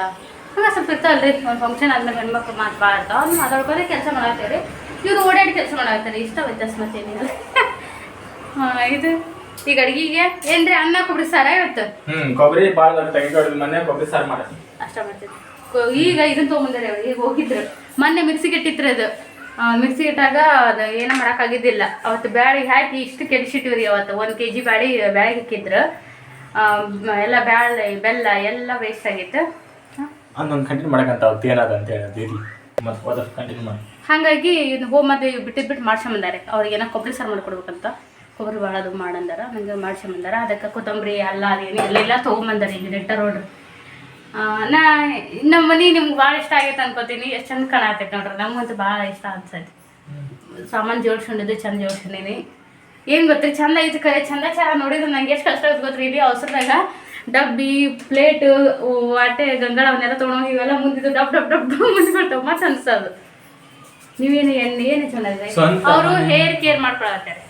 ಹಂಗೆ ಸ್ವಲ್ಪ ಇರ್ತಾವಲ್ರಿ ಒಂದು ಫಂಕ್ಷನ್ ಆದ್ಮೇಲೆ ಹೆಣ್ಮಕ್ಳು ಮಾತು ಭಾಳ ಇರ್ತಾವ. ಅವ್ನು ಮಾತಾಡ್ಕೊಂಡೆ ಕೆಲಸ ಮಾಡಾಕ್ತೇವ್ರಿ. ಇವ್ರು ಓಡಾಡಿ ಕೆಲಸ ಮಾಡಾಕ್ತಾರೆ ಇಷ್ಟ ವ್ಯತ್ಯಾಸ ಮತ್ತೇನಿಲ್ಲ ಹಾಂ ಇದು ಈಗ ಅಡ್ಗಿಗೆ ಏನ್ರಿ ಅನ್ನ ಕೊಬ್ಬರಿ ಸಾರ ಇವತ್ತು? ಹ್ಮ್ ಕೊಬ್ಬರಿ ಭಾಳ ತೆಗೆದು ಮನೆ ಕೊಬ್ಬರಿ ಸಾರು ಮಾಡಿ. ಅಷ್ಟ ಮಾಡ್ತೀವಿ ಕೊ- ಈಗ ಇದನ್ನ ತೊಗೊಂಬಂದ್ರೆ ಈಗ ಹೋಗಿದ್ರು. ಮೊನ್ನೆ ಮಿಕ್ಸಿಗೆ ಇಟ್ಟಿತ್ರಿ ಅದು. ಮಿಕ್ಸಿಗೆ ಇಟ್ಟಾಗ ಅದು ಏನೂ ಮಾಡೋಕ್ಕಾಗಿದ್ದಿಲ್ಲ ಅವತ್ತು ಬ್ಯಾಳಿಗೆ ಹಾಕಿ ಇಷ್ಟು ಕೆಡಿಸಿಟ್ಟಿವ್ರಿ ಅವತ್ತು. ಒಂದು ಕೆ ಜಿ ಬ್ಯಾಳಿ ಬ್ಯಾಳಿಗೆ ಹಾಕಿದ್ರು. ಆ, ಮ- ಎಲ್ಲ ಬ್ಯಾಳೆ ಬೆಲ್ಲ ಎಲ್ಲ ವೇಸ್ಟ್ ಆಗಿತ್ತು. ಅದೊಂದು ಕಂಟಿನ್ಯೂ ಮಾಡಕಂತ ಅವತ್ತು ಏನದ ಅಂತ ಹೇಳಿ ದೀದಿ. ಮತ್ತೆ ಹೋದ ಕಂಟಿನ್ಯೂ ಮಾಡಿ. ಹಾಗಾಗಿ ಇದು ಬಿಟ್ಟು ಅವ್ರಿಗೆ ಏನೋ ಕೊಬ್ಬರಿ ಸಾರು ಮಾಡ್ಕೊಡ್ಬೇಕಂತ. ಕೊಬ್ಬರಿ ಭಾಳ ಅದು ಮಾಡಂದಾರ. ನಂಗೆ ಬಂದಾರ. ಅದಕ್ಕೆ ಕೊತ್ತಂಬರಿ, ಅಲ್ಲ ಅದೇನು ಎಲ್ಲ ತೊಗೊಂಬಂದಾರೆ ಈಗ ನೆಟ್ಟ ರೋಡ್. ನಾ ನಮ್ಮ ಮನೆ ನಿಮ್ಗೆ ಭಾಳ ಇಷ್ಟ ಆಗೈತೆ ಅನ್ಕೋತೀನಿ. ಎಷ್ಟು ಚಂದ ಕಾಣತೈತೆ ನೋಡ್ರಿ. ನಮಗಂತೂ ಭಾಳ ಇಷ್ಟ ಅನ್ಸೈತಿ. ಸಾಮಾನು ಜೋಡ್ಸ್ಕೊಂಡಿದ್ದು ಚಂದ ಜೋಡ್ಸ್ಕೊಂಡೀನಿ. ಏನು ಗೊತ್ತ್ರಿ ಚಂದ ಐತಿ ಕರೆ. ಚಂದ ಚೆನ್ನಾಗಿ ನೋಡಿದ್ರೆ ನಂಗೆ ಎಷ್ಟು ಕಷ್ಟ ಆಗುತ್ತೆ ಗೊತ್ತ್ರಿ ಇಲ್ಲಿ ಅವಸರದಾಗ ಡಬ್ಬಿ ಪ್ಲೇಟ್ ವಾಟೆ ಗಂಗಾಳ ಅವನ್ನೆಲ್ಲ ತೊಗೊಂಡೋಗಿ ಇವೆಲ್ಲ ಮುಂದಿದ್ದು ಡಬ್ ಡಬ್ ಡಬ್ ಮುಂದೆ ಬರ್ತಾವೆ. ಮತ್ತೆ ಅನ್ಸೋದು. ನೀವೇನು ಏನು ಏನು ಚೆನ್ನಾಗಿದೆ? ಅವರು ಹೇರ್ ಕೇರ್ ಮಾಡ್ಕೊಳತ್ತಾರೆ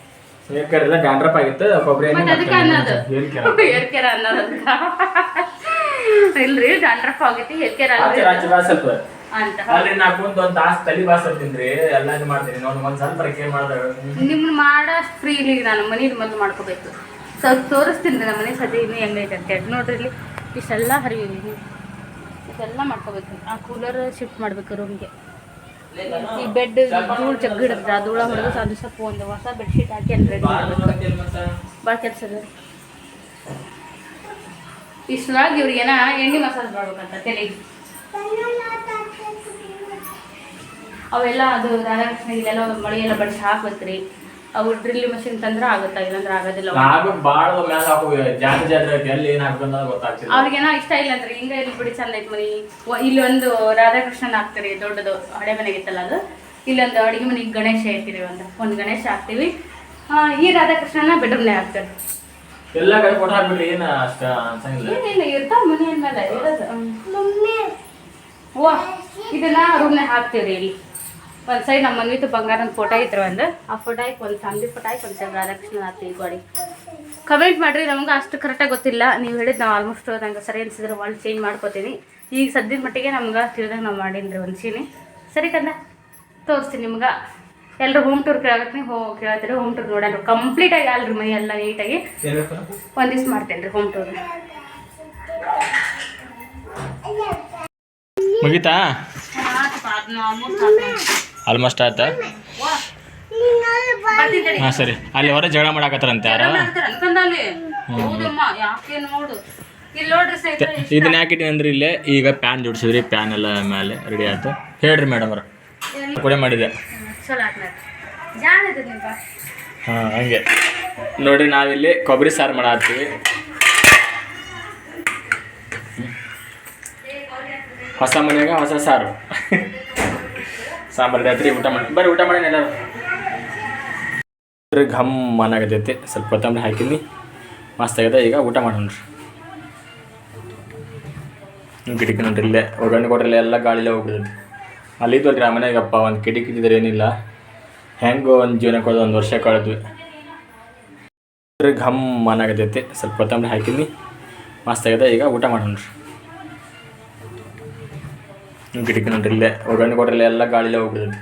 ಎಲ್ಲ ಡ್ಯಾಂಡ್ರಪ್ ಆಗಿತ್ತು ಕೊಬ್ಬರಿ ಎಣ್ಣೆ ಮತ್ತೆ ಅದಕ್ಕೆ ಅನ್ನೋದು. ಹೇರ್ ಕೇರ್ ಅನ್ನೋದು ಇಲ್ರಿ ಆಗೈತಿ ಹೇರ್ ಕೇರ್ ಅಂತ. ಅಲ್ರಿ ನಾ ಕುಂತ ಒಂದ್ ತಾಸ್ ತಲಿ ಬಾಸತ್ತೀನ್ರಿ ಎಲ್ಲ ಮಾಡ್ತೀನಿ. ನೋಡ್ ಒಂದ್ ಸ್ವಲ್ಪ ಕೇರ್ ಮಾಡಿದಾಗ. ನಿಮ್ಮನ್ನ ಮಾಡಷ್ಟು ಫ್ರೀ ಇಲ್ಲಿ ನಾನು ಮನೇಲಿ ಮೊದಲು ಮಾಡ್ಕೋಬೇಕು. ಸ್ವಲ್ಪ ತೋರಿಸ್ತೀನಿ ನಮ್ಮ ಮನೆ ಸದ್ಯ ಇನ್ನೂ ಹೆಂಗೈತೆ ಅಂತೇಳಿ ನೋಡ್ರಿ ಇಲ್ಲಿ ಇಷ್ಟೆಲ್ಲ ಹರಿವಿ ಇದೆಲ್ಲ ಮಾಡ್ಕೋಬೇಕು. ಆ ಕೂಲರ್ ಶಿಫ್ಟ್ ಮಾಡ್ಬೇಕು ರೂಮ್ಗೆ ಈ ಬೆಡ್ ಧೂಳು ಜಗ್ಗಿಡುತ್ತೆ ಆ ಧೂಳ ಹೊಡೆದು ಅದು ಸ್ವಲ್ಪ ಒಂದು ಹೊಸ ಬೆಡ್ಶೀಟ್ ಹಾಕಿ ಅಲ್ಲಿ ರೆಡಿ ಮಾಡ್ಬೇಕು. ಭಾಳ ಕೆಲಸ. ಇಷ್ಟರಾಗಿ ಇವ್ರಿಗೇನ ಎಣ್ಣೆ ಮಸಾಜ್ ಮಾಡ್ಬೇಕಂತ ತಲೆಗೆ. ಅವೆಲ್ಲ ಅದು ರಾಧಾಕೃಷ್ಣ ಇಲ್ಲೆಲ್ಲ ಮಳೆ ಎಲ್ಲ ಬಡಿಸಿ ಹಾಕ್ಬೇಕ್ರಿ. ಅವು ಡ್ರಿಲ್ ಮಷಿನ್ ತಂದ್ರೆ ಆಗುತ್ತಾ? ಇಲ್ಲಾಂದ್ರೆ ಆಗೋದಿಲ್ಲ ನಾನು ಬಾಳ ಮ್ಯಾಲ ಹಾಕೋ ಜಾತಿ ಜಾತ್ರೆ ಎಲ್ಲಿ ಏನ್ ಹಾಕ್ಬೇಕು ಅಂತ ಗೊತ್ತಾಗ್ತಿಲ್ಲ. ಅವ್ರಿಗೇನೋ ಇಷ್ಟ ಇಲ್ಲ ಅಂದ್ರೆ ಹಿಂಗ ಇಲ್ಲಿ ಬಿಡಿ ಚಂದ ಐತಿ ಮನಿ. ಇಲ್ಲಿ ಒಂದು ರಾಧಾಕೃಷ್ಣನ್ ಹಾಕ್ತೀರಿ ದೊಡ್ಡದು ಹಳೆ ಮನೆಗಿತ್ತಲ್ಲ ಅದು. ಇಲ್ಲೊಂದು ಅಡಿಗೆ ಮನೆಗೆ ಗಣೇಶ ಐತಿರಿ ಒಂದು. ಒಂದು ಗಣೇಶ ಹಾಕ್ತೀವಿ. ಆ, ಈ ರಾಧಾಕೃಷ್ಣನ ಬೆಡ್ರೂಮ್ನೇ ಹಾಕ್ತಾರೆ. ಎಲ್ಲ ಕಡೆ ಫೋಟೋ ಹಾಕ್ಬಿಡ್ರಿ ಏನ ಅಷ್ಟ ಅನ್ಸಂಗಿಲ್ಲ. ಏನಿಲ್ಲ ಇರ್ತಾವ ಮನೆ ಅಂದ್ಮೇಲೆ ಇರೋದು. ಇದನ್ನ ರೂಮ್ನಾಗ ಹಾಕ್ತೀವ್ರಿ ಇಲ್ಲಿ. ಒಂದು ಸೈಡ್ ನಮ್ಮ ಮನೆದು ಬಂಗಾರನ ಫೋಟೋ ಇದ್ರು ಒಂದು ಆ ಫೋಟೋ ಹಾಕಿ ಒಂದು ಫ್ಯಾಮಿಲಿ ಫೋಟೋ ಹಾಕಿ ಒಂದು ಸೈಡ್ ರಾಧಾಕೃಷ್ಣ ಹಾಕ್ತೀವಿ ಗೋಡಿ ಕಮೆಂಟ್ ಮಾಡಿರಿ ನಮ್ಗೆ ಅಷ್ಟು ಕರೆಕ್ಟಾಗಿ ಗೊತ್ತಿಲ್ಲ. ನೀವು ಹೇಳಿದ್ ನಾವು ಆಲ್ಮೋಸ್ಟ್ ನಂಗೆ ಸರಿ ಅನಿಸಿದ್ರೆ ಒಳ್ಳೆ ಚೇಂಜ್ ಮಾಡ್ಕೋತೀನಿ. ಈಗ ಸದ್ಯದ ಮಟ್ಟಿಗೆ ನಮ್ಗೆ ತಿಳಿದಾಗ ನಾವು ಮಾಡೀನಿ ರೀ ಒಂದು ಸೀನಿ ಸರಿ ಕಂದ ತೋರಿಸ್ತೀನಿ ನಿಮ್ಗೆ. ಎಲ್ಲರೂ ಹೋಮ್ ಟೂರ್ ಕೇಳತ್ತೀನಿ ಹೋ ಕೇಳತ್ತೀರಿ ಹೋಮ್ ಟೂರ್ ಕಂಪ್ಲೀಟ್ ಕಂಪ್ಲೀಟಾಗಿ ಅಲ್ರಿ ಮೈ ಎಲ್ಲ ನೀಟಾಗಿ ಒಂದು ದಿವ್ಸ ಮಾಡ್ತೇನೆ ರೀ ಹೋಮ್ ಟೂರ್ ಮುಗಿತಾ ಆಲ್ಮೋಸ್ಟ್ ಆಯ್ತಾ ಹಾ ಸರಿ. ಅಲ್ಲಿ ಹೊರ ಜಗಳ ಮಾಡಾಕತ್ತಾರಂತೆ ಯಾರ? ಇದನ್ನ ಯಾಕಿಟ್ಟಿನಿ ಅಂದ್ರೆ ಇಲ್ಲೇ ಈಗ ಪ್ಯಾನ್ ಜೋಡಿಸಿದ್ರಿ ಪ್ಯಾನ್ ಎಲ್ಲ ಮೇಲೆ ರೆಡಿ ಆಯ್ತು. ಹೇಳ್ರಿ ಮೇಡಮ್ ಅವ್ರ. ಕೊಡೆ ಮಾಡಿದೆ. ಹಾ ಹಂಗೆ. ನೋಡ್ರಿ ನಾವಿಲ್ಲಿ ಕೊಬ್ಬರಿ ಸಾರು ಮಾಡತ್ತೀವಿ. ಹೊಸ ಮನೆಯಾಗ ಹೊಸ ಸಾರು. ಸಾಂಬಾರು ರಾತ್ರಿ ಊಟ ಮಾಡಿ. ಬರ್ರಿ, ಊಟ ಮಾಡಿ ಎಲ್ಲರೂ. ಘಮ್ ಮನಾಗತೈತೆ. ಸ್ವಲ್ಪ ಕೊತ್ತಂಬರಿ ಹಾಕಿದ್ನಿ ಮಸ್ತ್ ಆಗಿದೆ ಈಗ ಊಟ ಮಾಡೋಣ್ರಿ ಕಿಟಕಿ ನೋಡ್ರಿ ಇಲ್ಲೇ. ಒಗ್ಗರಣೆ ಕೊಟ್ರಲ್ಲ ಎಲ್ಲ ಗಾಳಿಲೇ ಹೋಗ್ಬಿಡ್ತೈತಿ. ಅಲ್ಲಿ ಇದ್ವಲ್ರಿ ಆ ಮನೆಗಪ್ಪ ಒಂದು ಕಿಟಕಿ ಇದ್ದಿದ್ರೆ ಏನಿಲ್ಲ. ಹೆಂಗೋ ಒಂದು ಜೀವನ ಕಳೆದು ಒಂದು ವರ್ಷ ಕಳೆದ್ವಿ. ಘಮ್ ಮನಾಗತೈತೆ. ಸ್ವಲ್ಪ ಕೊತ್ತಂಬರಿ ಹಾಕಿದ್ನಿ ಮಸ್ತ್ ಆಗಿದೆ ಈಗ ಊಟ ಮಾಡೋಣ್ರಿ ಕಿಟಕಿ ನೋಡ್ರಿ ಇಲ್ಲೇ ಒಗ್ಗರಣೆ ಕೊಟ್ರಲ್ಲ ಎಲ್ಲ ಗಾಳಿಲೇ ಹೋಗ್ಬಿಡ್ತೈತಿ.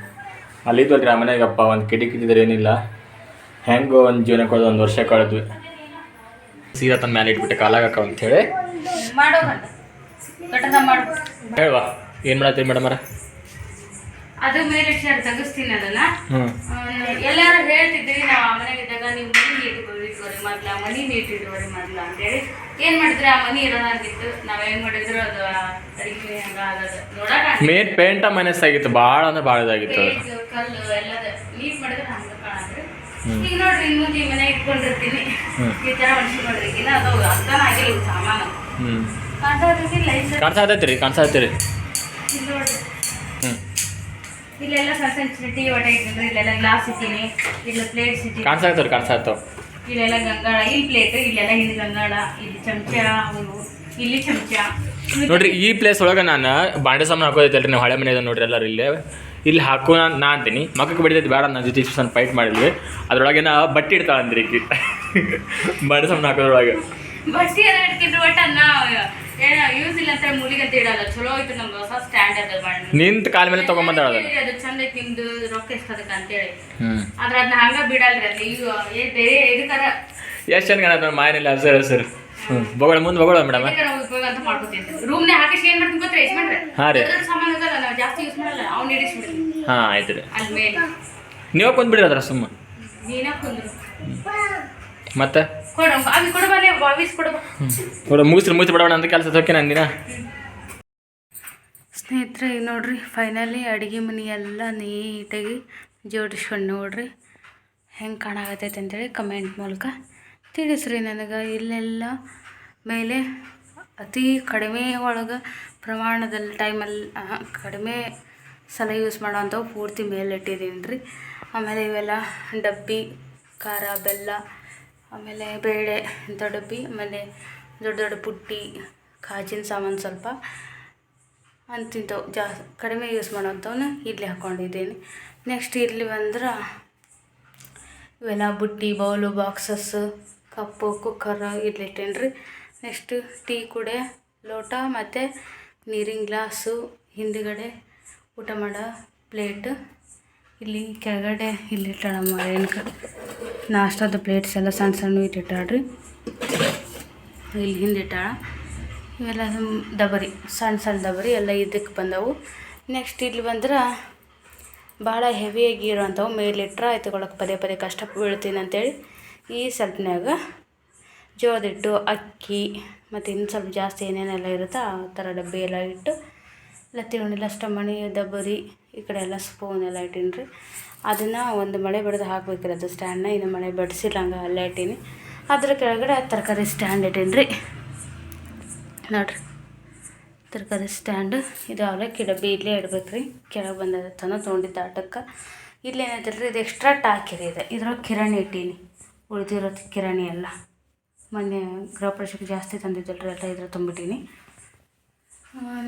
ಅಲ್ಲಿ ಇದ್ವಲ್ರಿ ಆ ಮನೆಗಪ್ಪ ಒಂದು ಕಿಟಕಿ ಇದ್ದಿದ್ರೆ ಏನಿಲ್ಲ. ಹೆಂಗೆ ಒಂದು ಜೀವನ ಕಳೆದು ಒಂದು ವರ್ಷ ಕಳೆದ್ವಿ. ಸೀದಾ ತನ್ನ ಮೇಲೆ ಇಟ್ಬಿಟ್ಟೆ ಕಾಲಾಗಕ್ಕ ಅಂತೇಳಿ ಹೇಳ್ವಾ ಏನು ಮಾಡತ್ತೀರಿ ಮೇಡಮರ ಅದು ಮೇಲೆ ಶರ್ಟ್ ತೆಗಿಸ್ತೀನಿ ಅದನ್ನ. ಎಲ್ಲಾರು ಹೇಳ್ತಿದ್ರಿ ನಾವು ಆ ಮನೆಗೆ ಇದ್ದಾಗ ನೀವು ಮನಿ ನೀಟ್ ಇಟ್ಕೋರಿ ಮೊದ್ಲ ಮನಿ ನೀಟ್ ಇಟ್ಕೋರಿ ಮೊದ್ಲ ಅಂತೇಳಿ. ಏನ್ ಮಾಡಿದ್ರೆ ಆ ಮನಿ ಇರೋದಾಗಿತ್ತು. ನಾವ್ ಏನ್ ಮಾಡಿದ್ರು ಅದು ಅಡಿಗೆ ಹಂಗ ಆಗೋದು ನೋಡಕ್ ಮೇನ್ ಪೇಂಟ ಮೈನಸ್ ಆಗಿತ್ತು ಭಾಳ ಅಂದ್ರೆ ಭಾಳ ಇದಾಗಿತ್ತು ಕಲ್ಲು ಎಲ್ಲದ. ನೀಟ್ ಮಾಡಿದ್ರೆ ಹಂಗ ಕಾಣ್ರಿ ಈಗ ನೋಡ್ರಿ ಇನ್ನು ಈ ಮನೆ ಇಟ್ಕೊಂಡಿರ್ತೀನಿ. ಈ ತರ ಮನುಷ್ಯ ನೋಡ್ರಿ. ಇನ್ನ ಅದು ಅರ್ಥನ ಆಗಿಲ್ಲ ಸಾಮಾನು. ಲೈಸ್ ಕಾಣಿಸಾತೈತಿ ರೀ ಕಾಣಿಸಾತೈತಿ ನೋಡ್ರಿ. ಇಲ್ಲೆಲ್ಲ ಸಣ್ಣ ಸಣ್ಣ ಟೀ ಒಟ ಇಟ್ಟಿದ್ರು ಇಲ್ಲೆಲ್ಲ ಗ್ಲಾಸ್ ಇಟ್ಟಿನಿ ಇಲ್ಲ ಪ್ಲೇಟ್ಸ್ ಇಟ್ಟಿನಿ. ಕಾಣಿಸಾಗ್ತಾವ ರೀ ಕಾಣಿಸಾಗ್ತಾವ ಇಲ್ಲೆಲ್ಲ ಗಂಗಾಳ ಇಲ್ಲಿ ಪ್ಲೇಟ್ ಇಲ್ಲೆಲ್ಲ ಹಿಂದೆ ಗಂಗಾಳ ಇಲ್ಲಿ ಚಮಚ ಅವು ಇಲ್ಲಿ ಚಮಚ. ನೋಡ್ರಿ ಈ ಪ್ಲೇಸ್ ಒಳಗೆ ನಾನು ಬಾಂಡೆ ಸಾಮಾನು ಹಾಕೋದೈತಲ್ರಿ ನೀವು ಹಳೆ ಮನೆ ಇದೆ ನೋಡ್ರಿ ಎಲ್ಲರೂ ಇಲ್ಲೇ. ಇಲ್ಲಿ ಹಾಕೋ ನಾನು ನಾ ಅಂತೀನಿ. ಮಕ್ಕಕ್ಕೆ ಬಿಡಿದೈತಿ ಬೇಡ ನನ್ನ ಜೊತೆ ಸಣ್ಣ ಫೈಟ್ ಮಾಡಿದ್ವಿ. ಅದ್ರೊಳಗೆ ನಾ ಬಟ್ಟೆ ಇಡ್ತಾಳೆ ಅಂದ್ರಿ ಬಾಂಡೆ ಸಾಮಾನು ಹಾಕೋದ್ರೊಳಗೆ. ಬಟ್ಟೆ ಎಲ್ಲ ಇಡ್ತಿದ್ರು ಬಟ್ ನಾವು ಏನೋ ಯೂಸ್ ಇಲ್ಲ ಅಂತ ಇಡಲ್ಲ ಚಲೋ ಐತೆ ನಮ್ದು ಹೊಸ ಸ್ಟ್ಯಾಂಡ್ ಅದ ಮಾಡಿ ನಿಂತ ಕಾಲ ಮೇಲೆ ತಗೊಂಡ್ ಅದನ್ನು? ಅದು ಚಂದ ಐತಿ ನಿಮ್ದು ರೊಕ್ಕ ಎಷ್ಟು ಅದಕ್ಕೆ ಅಂತೇಳಿ ಆದ್ರೆ ಅದನ್ನ ಹಂಗ ಬಿಡಲ್ರಿ ಅದು ಈಗ ಏ ಬೇರೆ ಇದಕ್ಕಾರ. ಎಷ್ಟು ಚಂದ ಕಾಣತ್ತ ಮಾಯನೆಲ್ಲ ಸರ್ ಸರ್. ಹ್ಞೂ ಬಗಳ ಮುಂದೆ ಬಗಳ ಮೇಡಮ್. ಉಪಯೋಗ ಅಂತ ಮಾಡ್ಕೊತೀನಿ ರೂಮ್ನೇ ಹಾಕಿಸಿ ಏನ್ ಮಾಡ್ತೀನಿ ಗೊತ್ತಾ ಎಷ್ಟು ಮಾಡ್ರೆ ಹಾಂ ರೀ. ಸಾಮಾನು ಅದಲ್ಲ ನಾವು ಜಾಸ್ತಿ ಯೂಸ್ ಮಾಡಲ್ಲ ಅವ್ನು ಹಾಂ ಆಯ್ತು ರೀ. ಅಲ್ಲಿ ಮೇಲೆ ನೀವು ಕುಂದ್ಬಿಡ್ರಿ ಅದ್ರ ಸುಮ್ಮ. ನೀನ ಕುಂದ್ರು ಮತ್ತೆ? ಕೊಡು ಮುಗಿಸ್ರಿ ಮುಗಿಸಿ ಬಿಡೋಣ ಅಂತ ಕೆಲಸ ಹೋಗಿ ನಾನು ದಿನ. ಸ್ನೇಹಿತರೆ ಈಗ ನೋಡ್ರಿ ಫೈನಲಿ ಅಡುಗೆ ಮನೆ ಎಲ್ಲ ನೀಟಾಗಿ ಜೋಡಿಸ್ಕೊಂಡು ನೋಡ್ರಿ. ಹೆಂಗೆ ಕಾಣಾಗತ್ತೈತೆ ಅಂತೇಳಿ ಕಮೆಂಟ್ ಮೂಲಕ ತಿಳಿಸ್ರಿ ನನಗೆ. ಇಲ್ಲೆಲ್ಲ ಮೇಲೆ ಅತಿ ಕಡಿಮೆ ಒಳಗೆ ಪ್ರಮಾಣದಲ್ಲಿ ಟೈಮಲ್ಲಿ ಕಡಿಮೆ ಸಲ ಯೂಸ್ ಮಾಡೋವಂಥವು ಪೂರ್ತಿ ಮೇಲೆ ಇಟ್ಟಿದ್ದೀನಿ ರೀ ಆಮೇಲೆ ಇವೆಲ್ಲ ಡಬ್ಬಿ ಖಾರ ಬೆಲ್ಲ ಆಮೇಲೆ ಬೇಳೆ ಅಂತ ಆಮೇಲೆ ದೊಡ್ಡ ದೊಡ್ಡ ಪುಟ್ಟಿ, ಕಾಜಿನ ಸಾಮಾನು ಸ್ವಲ್ಪ. ಅಂತಿಂತವು ಜಾಸ್ತಿ ಕಡಿಮೆ ಯೂಸ್ ಮಾಡೋಂಥವನ್ನ ಇಡ್ಲಿ ಹಾಕ್ಕೊಂಡಿದ್ದೀನಿ ನೆಕ್ಸ್ಟ್ ಇರಲಿ ಬಂದ್ರೆ ಇವೆಲ್ಲ ಬುಟ್ಟಿ bowl boxes cup cooker idli ರೀ ನೆಕ್ಸ್ಟ್ ಟೀ ಕುಡೆ, ಲೋಟ ಮತ್ತು ನೀರಿನ ಗ್ಲಾಸು ಹಿಂದುಗಡೆ ಊಟ ಮಾಡೋ ಪ್ಲೇಟ್ ಇಲ್ಲಿ ಕೆಳಗಡೆ ಇಲ್ಲಿ ಇಟ್ಟಾಳಮ್ಮ ರೇಣುಕ ನಾಷ್ಟದ ಪ್ಲೇಟ್ಸ್ ಎಲ್ಲ ಸಣ್ಣ ಸಣ್ಣ ಇಟ್ಟಿಟ್ಟಾಳ್ರಿ ಇಲ್ಲಿ ಹಿಂದೆ ಇಟ್ಟಾಳ. ಇವೆಲ್ಲ ಡಬರಿ ಸಣ್ಣ ಸಣ್ಣ ಡಬರಿ ಎಲ್ಲ ಇದಕ್ಕೆ ಬಂದವು. ನೆಕ್ಸ್ಟ್ ಇಲ್ಲಿ ಬಂದ್ರೆ ಭಾಳ ಹೆವಿಯಾಗಿ ಇರೋವಂಥವು ಮೇಲಿಟ್ರೆ ಎತ್ಕೊಳಕ್ಕೆ ಪದೇ ಪದೇ ಕಷ್ಟ ಬೀಳ್ತೀನಿ ಅಂತೇಳಿ ಈ ಸ್ವಲ್ಪನ್ಯಾಗ ಜೋಳದಿಟ್ಟು, ಅಕ್ಕಿ ಮತ್ತು ಇನ್ನು ಸ್ವಲ್ಪ ಜಾಸ್ತಿ ಏನೇನೆಲ್ಲ ಇರುತ್ತೋ ಆ ಥರ ಡಬ್ಬಿ ಎಲ್ಲ ಇಟ್ಟು ಎಲ್ಲ ತಿರುಣಿಲ್ಲ ಮಣಿ ದಬ್ಬರಿ ಈ ಕಡೆ ಎಲ್ಲ ಸ್ಪೂನ್ ಎಲ್ಲ ಇಟ್ಟೀನಿ ರೀ ಅದನ್ನು ಒಂದು ಮಳೆ ಬಡ್ದು ಹಾಕ್ಬೇಕ್ರಿ ಅದು ಸ್ಟ್ಯಾಂಡ್ನ ಇನ್ನು ಮಳೆ ಬಡಿಸಿಲ್ಲ ಹಂಗೆ ಅಲ್ಲೇ ಇಟ್ಟೀನಿ. ಅದ್ರ ಕೆಳಗಡೆ ತರಕಾರಿ ಸ್ಟ್ಯಾಂಡ್ ಇಟ್ಟೀನಿ ರೀ ನೋಡ್ರಿ. ತರಕಾರಿ ಸ್ಟ್ಯಾಂಡ್ ಇದು ಅವಲಕ್ಕಿ ಡಬ್ಬಿ ಇಲ್ಲೇ ಇಡ್ಬೇಕು ರೀ ಕೆಳಗೆ ಬಂದದ ತನ ತೊಗೊಂಡಿದ್ದ ಆಟಕ್ಕೆ. ಏನಾಯ್ತಲ್ಲ ರೀ ಇದು ಎಕ್ಸ್ಟ್ರಾ ಟಾಕಿರಿ ಇದೆ. ಇದ್ರೊಳಗೆ ಕಿರಾಣಿ ಇಟ್ಟೀನಿ. ಉಳಿದಿರೋದು ಕಿರಾಣಿ ಎಲ್ಲ. ಮೊನ್ನೆ ಗೃಹ ಪ್ರವೇಶಕ್ಕೆ ಜಾಸ್ತಿ ತಂದಿದ್ದಲ್ಲ ರೀ ಎಲ್ಲ ಇದ್ರ ತುಂಬಿಟ್ಟೀನಿ.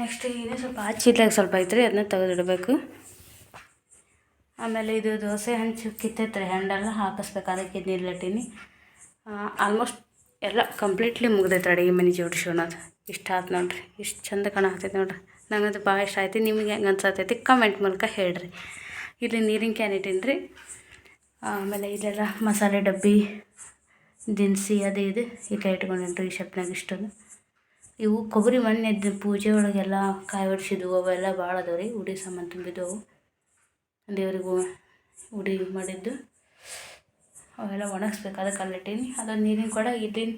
ನೆಕ್ಸ್ಟ್ ಇದೆ ಸ್ವಲ್ಪ ಆಚೀಲಾಗ ಸ್ವಲ್ಪ ಐತ್ರಿ, ಅದನ್ನ ತೆಗೆದಿಡಬೇಕು. ಆಮೇಲೆ ಇದು ದೋಸೆ ಹಂಚು ಕಿತ್ತೈತ್ರಿ, ಹ್ಯಾಂಡಲ್ ಹಾಕಿಸ್ಬೇಕು ಅದಕ್ಕೆ ಲಟ್ಟಿನಿ. ಆಲ್ಮೋಸ್ಟ್ ಎಲ್ಲ ಕಂಪ್ಲೀಟ್ಲಿ ಮುಗ್ದೈತೆ ಅಡುಗೆ ಮನೆ ಜೋಡಿಸೋಣದು ಇಷ್ಟ ಆಯ್ತು ನೋಡ್ರಿ, ಇಷ್ಟು ಚಂದ ಕಾಣಾಕತ್ತೈತೆ ನೋಡ್ರಿ. ನಂಗೆ ಭಾಳ ಇಷ್ಟ ಆಯ್ತು, ನಿಮಗೆ ಹೆಂಗೆ ಅನ್ಸತೈತಿ ಕಮೆಂಟ್ ಮೂಲಕ ಹೇಳ್ರಿ. ಇಲ್ಲಿ ನೀರಿನ ಕ್ಯಾನ್ ಇಟ್ಟೀನಿ ರೀ ಆಮೇಲೆ ಇಲ್ಲೆಲ್ಲ ಮಸಾಲೆ ಡಬ್ಬಿ, ದಿನಸಿ ಅದು ಇದು ಈಗ ಇಟ್ಕೊಂಡಿನ್ರಿ ಈ ಶಪ್ನಾಗ ಇಷ್ಟೊಂದು. ಇವು ಕೊಬ್ಬರಿ ಮಣ್ಣೆ ಎದ್ದು ಪೂಜೆ ಒಳಗೆಲ್ಲ ಕಾಯಿ ಒಡಿಸಿದ್ವು ಅವೆಲ್ಲ ಭಾಳ ಅದಾವೆ ರೀ. ಉಡಿ ಸಾಮಾನು ತುಂಬಿದ್ದವು. ದೇವರಿಗೂ ಉಡಿ ಮಾಡಿದ್ದು. ಅವೆಲ್ಲ ಒಣಗಿಸ್ಬೇಕು. ಅದಕ್ಕೆ ಅಲ್ಲಿಟ್ಟೀನಿ ಅದೊಂದು ನೀರಿನ ಕೊಡ. ಇಲ್ಲಿನ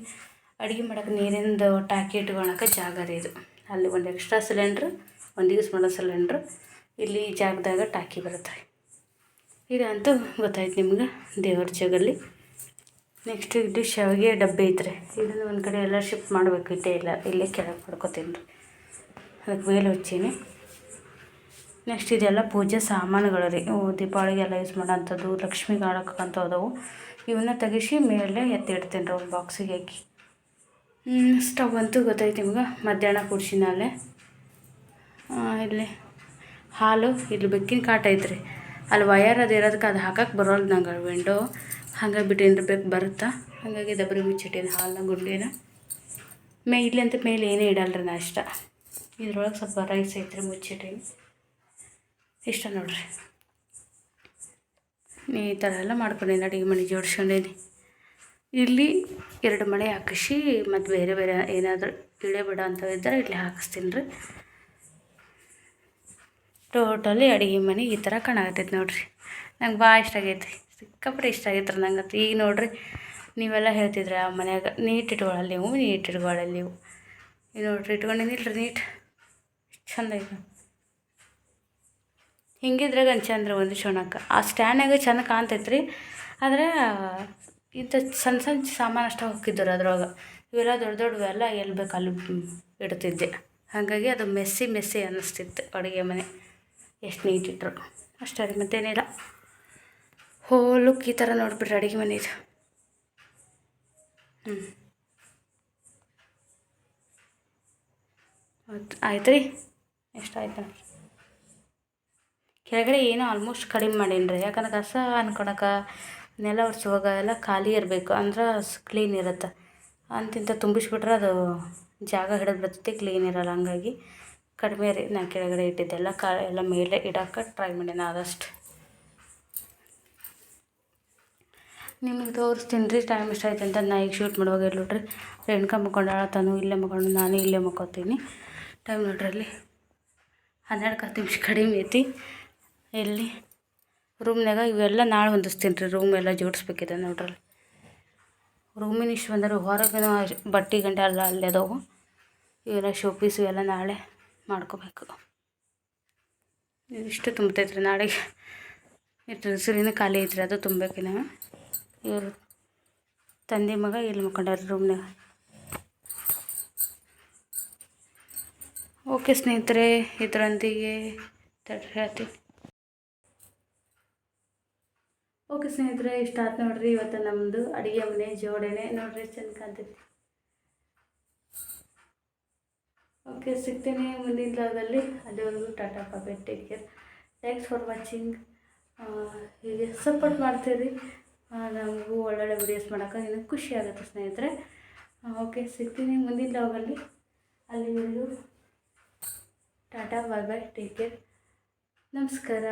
ಅಡುಗೆ ಮಾಡೋಕೆ ನೀರಿಂದು ಟಾಕಿ ಇಟ್ಕೊಳಕ್ಕೆ ಜಾಗ ರೀ ಇದು. ಅಲ್ಲಿ ಒಂದು ಎಕ್ಸ್ಟ್ರಾ ಸಿಲಿಂಡ್ರ್ ಒಂದು ಯೂಸ್ ಮಾಡೋ ಸಿಲಿಂಡ್ರ್ ಇಲ್ಲಿ ಜಾಗದಾಗ ಟಾಕಿ ಬರುತ್ತೆ. ಇದಂತೂ ಗೊತ್ತಾಯ್ತು ನಿಮ್ಗೆ ದೇವ್ರ ಜಗಲ್ಲಿ. ನೆಕ್ಸ್ಟ್ ಇದು ಶಾವಿಗೆ ಡಬ್ಬಿ ಐತ್ರಿ. ಇದನ್ನು ಒಂದು ಕಡೆ ಎಲ್ಲ ಶಿಫ್ಟ್ ಮಾಡಬೇಕು, ಇಟ್ಟೇ ಇಲ್ಲ, ಇಲ್ಲೇ ಕೆಳಗೆ ಪಡ್ಕೊತೀನಿ ರೀ. ಅದಕ್ಕೆ ಮೇಲೆ ಹಚ್ಚೀನಿ. ನೆಕ್ಸ್ಟ್ ಇದೆಲ್ಲ ಪೂಜೆ ಸಾಮಾನುಗಳು ರೀ. ದೀಪಾವಳಿಗೆಲ್ಲ ಯೂಸ್ ಮಾಡೋಂಥದ್ದು, ಲಕ್ಷ್ಮಿ ಕಾಣಕ್ಕಂಥವು ಇವನ್ನ ತೆಗಿಸಿ ಮೇಲೆ ಎತ್ತಿಡ್ತೀನಿ ರೀ, ಒಂದು ಬಾಕ್ಸಿಗೆ ಹಾಕಿ. ಸ್ಟವ್ ಅಂತೂ ಗೊತ್ತೈತೆ ನಿಮ್ಗೆ, ಮಧ್ಯಾಹ್ನ ಕುಡ್ಸಿನ ಅಲ್ಲೇ ಇಲ್ಲಿ ಹಾಲು, ಇಲ್ಲಿ ಬೆಕ್ಕಿನ ಕಾಟ ಐತ್ರಿ. ಅಲ್ಲಿ ವಯರ್ ಅದು ಇರೋದಕ್ಕೆ ಅದು ಹಾಕಕ್ಕೆ ಬರೋಲ್ಲ ನಂಗೆ ವಿಂಡೋ ಹಂಗೆ ಏನಾರ ಬೇಕು ಬರುತ್ತಾ? ಹಾಗಾಗಿ ದಬ್ಬರಿ ಮುಚ್ಚಿಟ್ಟಿನ ಹಾಲನ್ನ ಗುಂಡೇನ. ಮೇ ಇಲ್ಲಂತ ಮೇಲೆ ಏನೇ ಇಡಲ್ರಿ ನಾಷ್ಟ ಇದ್ರೊಳಗೆ ಸ್ವಲ್ಪ ರೈಸ್ ಐತ್ರಿ ಮುಚ್ಚಿಟ್ಟೀನಿ ಇಷ್ಟ ನೋಡ್ರಿ. ಈ ಥರ ಎಲ್ಲ ಮಾಡ್ಕೊಂಡೇನಿ ಅಡುಗೆ ಮನೆ ಜೋಡಿಸ್ಕೊಂಡೇನಿ. ಇಲ್ಲಿ ಎರಡು ಮಳೆ ಹಾಕಿಸಿ ಮತ್ತು ಬೇರೆ ಬೇರೆ ಏನಾದರೂ ಇಳೆ ಬಿಡ ಅಂತ ಇದ್ದರೆ ಇಲ್ಲಿ ಹಾಕಿಸ್ತೀನಿ ರೀ. ಟೋಟಲಿ ಅಡುಗೆ ಮನೆ ಈ ಥರ ಕಾಣಾಕತ್ತೈತೆ ನೋಡ್ರಿ. ನಂಗೆ ಭಾಳ ಇಷ್ಟ ಆಗೈತೆ ಸಿಕ್ಕಾಪಟ್ಟೆ ಇಷ್ಟ ಆಗೈತೆ ನಂಗಂತೂ. ನಂಗೆ ಈಗ ನೋಡ್ರಿ, ನೀವೆಲ್ಲ ಹೇಳ್ತಿದ್ರೆ ಆ ಮನ್ಯಾಗ, ನೀಟ್ ಇಟ್ಕೊಳ್ಳಲ್ಲ ನೀವು, ನೀಟ್ ಇಟ್ಕೊಳ್ಳಲ್ಲ ನೀವು. ಈಗ ನೋಡ್ರಿ ಇಟ್ಕೊಂಡಿನಿಲ್ರಿ ನೀಟ್. ಚಂದ ಐತೆ ಹಿಂಗಿದ್ರಾಗ ಚಂದ್ರ ಒಂದು ಶೋಣಕ್ಕೆ ಆ ಸ್ಟ್ಯಾಂಡ್ನಾಗ ಚೆಂದ ಕಾಣ್ತೈತೆ ರೀ. ಆದರೆ, ಇಂಥ ಸಣ್ಣ ಸಣ್ಣ ಸಾಮಾನು ಅಷ್ಟೇ ಹೋಗಿದ್ದರು ಅದ್ರೊಳಗೆ. ಇವೆಲ್ಲ ದೊಡ್ಡ ದೊಡ್ಡವೆಲ್ಲ ಎಲ್ಲಿ ಬೇಕು ಅಲ್ಲಿ ಇಡ್ತಿದ್ದೆ. ಹಾಗಾಗಿ ಅದು ಮೆಸ್ಸಿ ಮೆಸ್ಸಿ ಅನ್ನಿಸ್ತಿತ್ತು ಅಡುಗೆ ಮನೆ. ಎಷ್ಟು ನೀಟ್ ಇಟ್ಟರು ಅಷ್ಟೇ ರೀ, ಮತ್ತೇನಿಲ್ಲ. ಹೋಲುಕ್ ಈ ಥರ ನೋಡಿಬಿಡ್ರಿ, ಅಡುಗೆ ಮನೆ ಇದು. ಹ್ಞೂ ಆಯ್ತು ರೀ ಎಷ್ಟು ಆಯ್ತು ಕೆಳಗಡೆ ಏನೋ ಆಲ್ಮೋಸ್ಟ್ ಕಡಿಮೆ ಮಾಡೀನಿ ರೀ ಯಾಕಂದ್ರೆ ಕಸ ಅನ್ಕೊಳಕ್ಕೆ ನೆಲ ಒರೆಸುವಾಗ ಎಲ್ಲ ಖಾಲಿ ಇರಬೇಕು. ಅಂದ್ರೆ ಕ್ಲೀನ್ ಇರುತ್ತೆ. ಅಂತಿಂತ ತುಂಬಿಸ್ಬಿಟ್ರೆ ಅದು ಜಾಗ ಹಿಡಿದು ಬರ್ತೈತಿ ಕ್ಲೀನ್ ಇರಲ್ಲ. ಹಂಗಾಗಿ ಕಡಿಮೆ ರೀ ನಾನು ಕೆಳಗಡೆ ಇಟ್ಟಿದ್ದೆಲ್ಲ ಕಾ ಎಲ್ಲ ಮೇಲೆ ಇಡೋಕೆ ಟ್ರೈ ಮಾಡೀನಿ ಆದಷ್ಟು. ನಿಮಗೆ ತೋರಿಸ್ತೀನಿ ರೀ ಟೈಮ್ ಇಷ್ಟ ಆಯ್ತು ಅಂತ ನಾ ಈಗ ಶೂಟ್ ಮಾಡುವಾಗ ಇಲ್ಲಿ ನೋಡ್ರಿ ರೇಣುಕಾ ಮಕ್ಕೊಂಡಾಳ ತಾನು ಇಲ್ಲೇ ಮಕ್ಕೊಂಡು ನಾನು ಇಲ್ಲೇ ಮಕ್ಕೋತೀನಿ. ಟೈಮ್ ನೋಡ್ರಿ ಅಲ್ಲಿ. ಹನ್ನೆರಡು ಹತ್ತು ನಿಮಿಷ ಕಡಿಮೆ ಐತಿ. ಇಲ್ಲಿ ರೂಮ್ನಾಗ ಇವೆಲ್ಲ ನಾಳೆ ಹೊಂದಿಸ್ತೀನಿ ರೀ ರೂಮ್ ಎಲ್ಲ ಜೋಡಿಸ್ಬೇಕಿದೆ ನೋಡ್ರಿ ರೂಮಿನ ಇಷ್ಟು ಬಂದರೆ ಹೊರಗಿನ ಬಟ್ಟೆ ಗಂಟೆ ಎಲ್ಲ ಅಲ್ಲೇ ಅದಾವು. ಇವೆಲ್ಲ ಶೋ ಪೀಸು ಇವೆಲ್ಲ ನಾಳೆ ಮಾಡ್ಕೋಬೇಕು. ಇಷ್ಟು ತುಂಬ್ತೈತೆ ರೀ ನಾಳೆಗೆ. ಡ್ರೆಸ್ಸಿನ ಖಾಲಿ ಐತ್ರಿ, ಅದು ತುಂಬಬೇಕಿನ. ಇವರು ತಂದೆ ಮಗ ಇಲ್ಲಿ ಮಕ್ಕೊಂಡಾರ ರೂಮ್ನಾಗ ಓಕೆ ಸ್ನೇಹಿತರೆ, ಇದರೊಂದಿಗೆ ಹೇಳ್ತೀನಿ ಓಕೆ ಸ್ನೇಹಿತರೆ, ಇಷ್ಟ ಆಯ್ತು ನೋಡ್ರಿ, ಇವತ್ತು ನಮ್ಮದು ಅಡುಗೆ ಮನೆ, ಜೋಡಣೆ. ನೋಡ್ರಿ, ಚೆಂದ ಕಾಣ್ತೈತಿ. ಓಕೆ ಸಿಗ್ತೀನಿ ಮುಂದಿನ ಲಾಗಲ್ಲಿ ಅಲ್ಲಿವರೆಗೂ tata ಬಾಬೆ take care thanks for watching ಹೀಗೆ ಸಪೋರ್ಟ್ ಮಾಡ್ತೀರಿ. ನಮಗೂ ಒಳ್ಳೊಳ್ಳೆ ವಿಡಿಯೋಸ್ ಮಾಡೋಕೆ ಇನ್ನೂ ಖುಷಿ ಆಗುತ್ತೆ ಸ್ನೇಹಿತರೆ. ಓಕೆ, ಸಿಗ್ತೀನಿ ಮುಂದಿನ ಲಾಗಲ್ಲಿ ಅಲ್ಲಿವರೆಗೂ tata, bye bye, take care. ನಮಸ್ಕಾರ.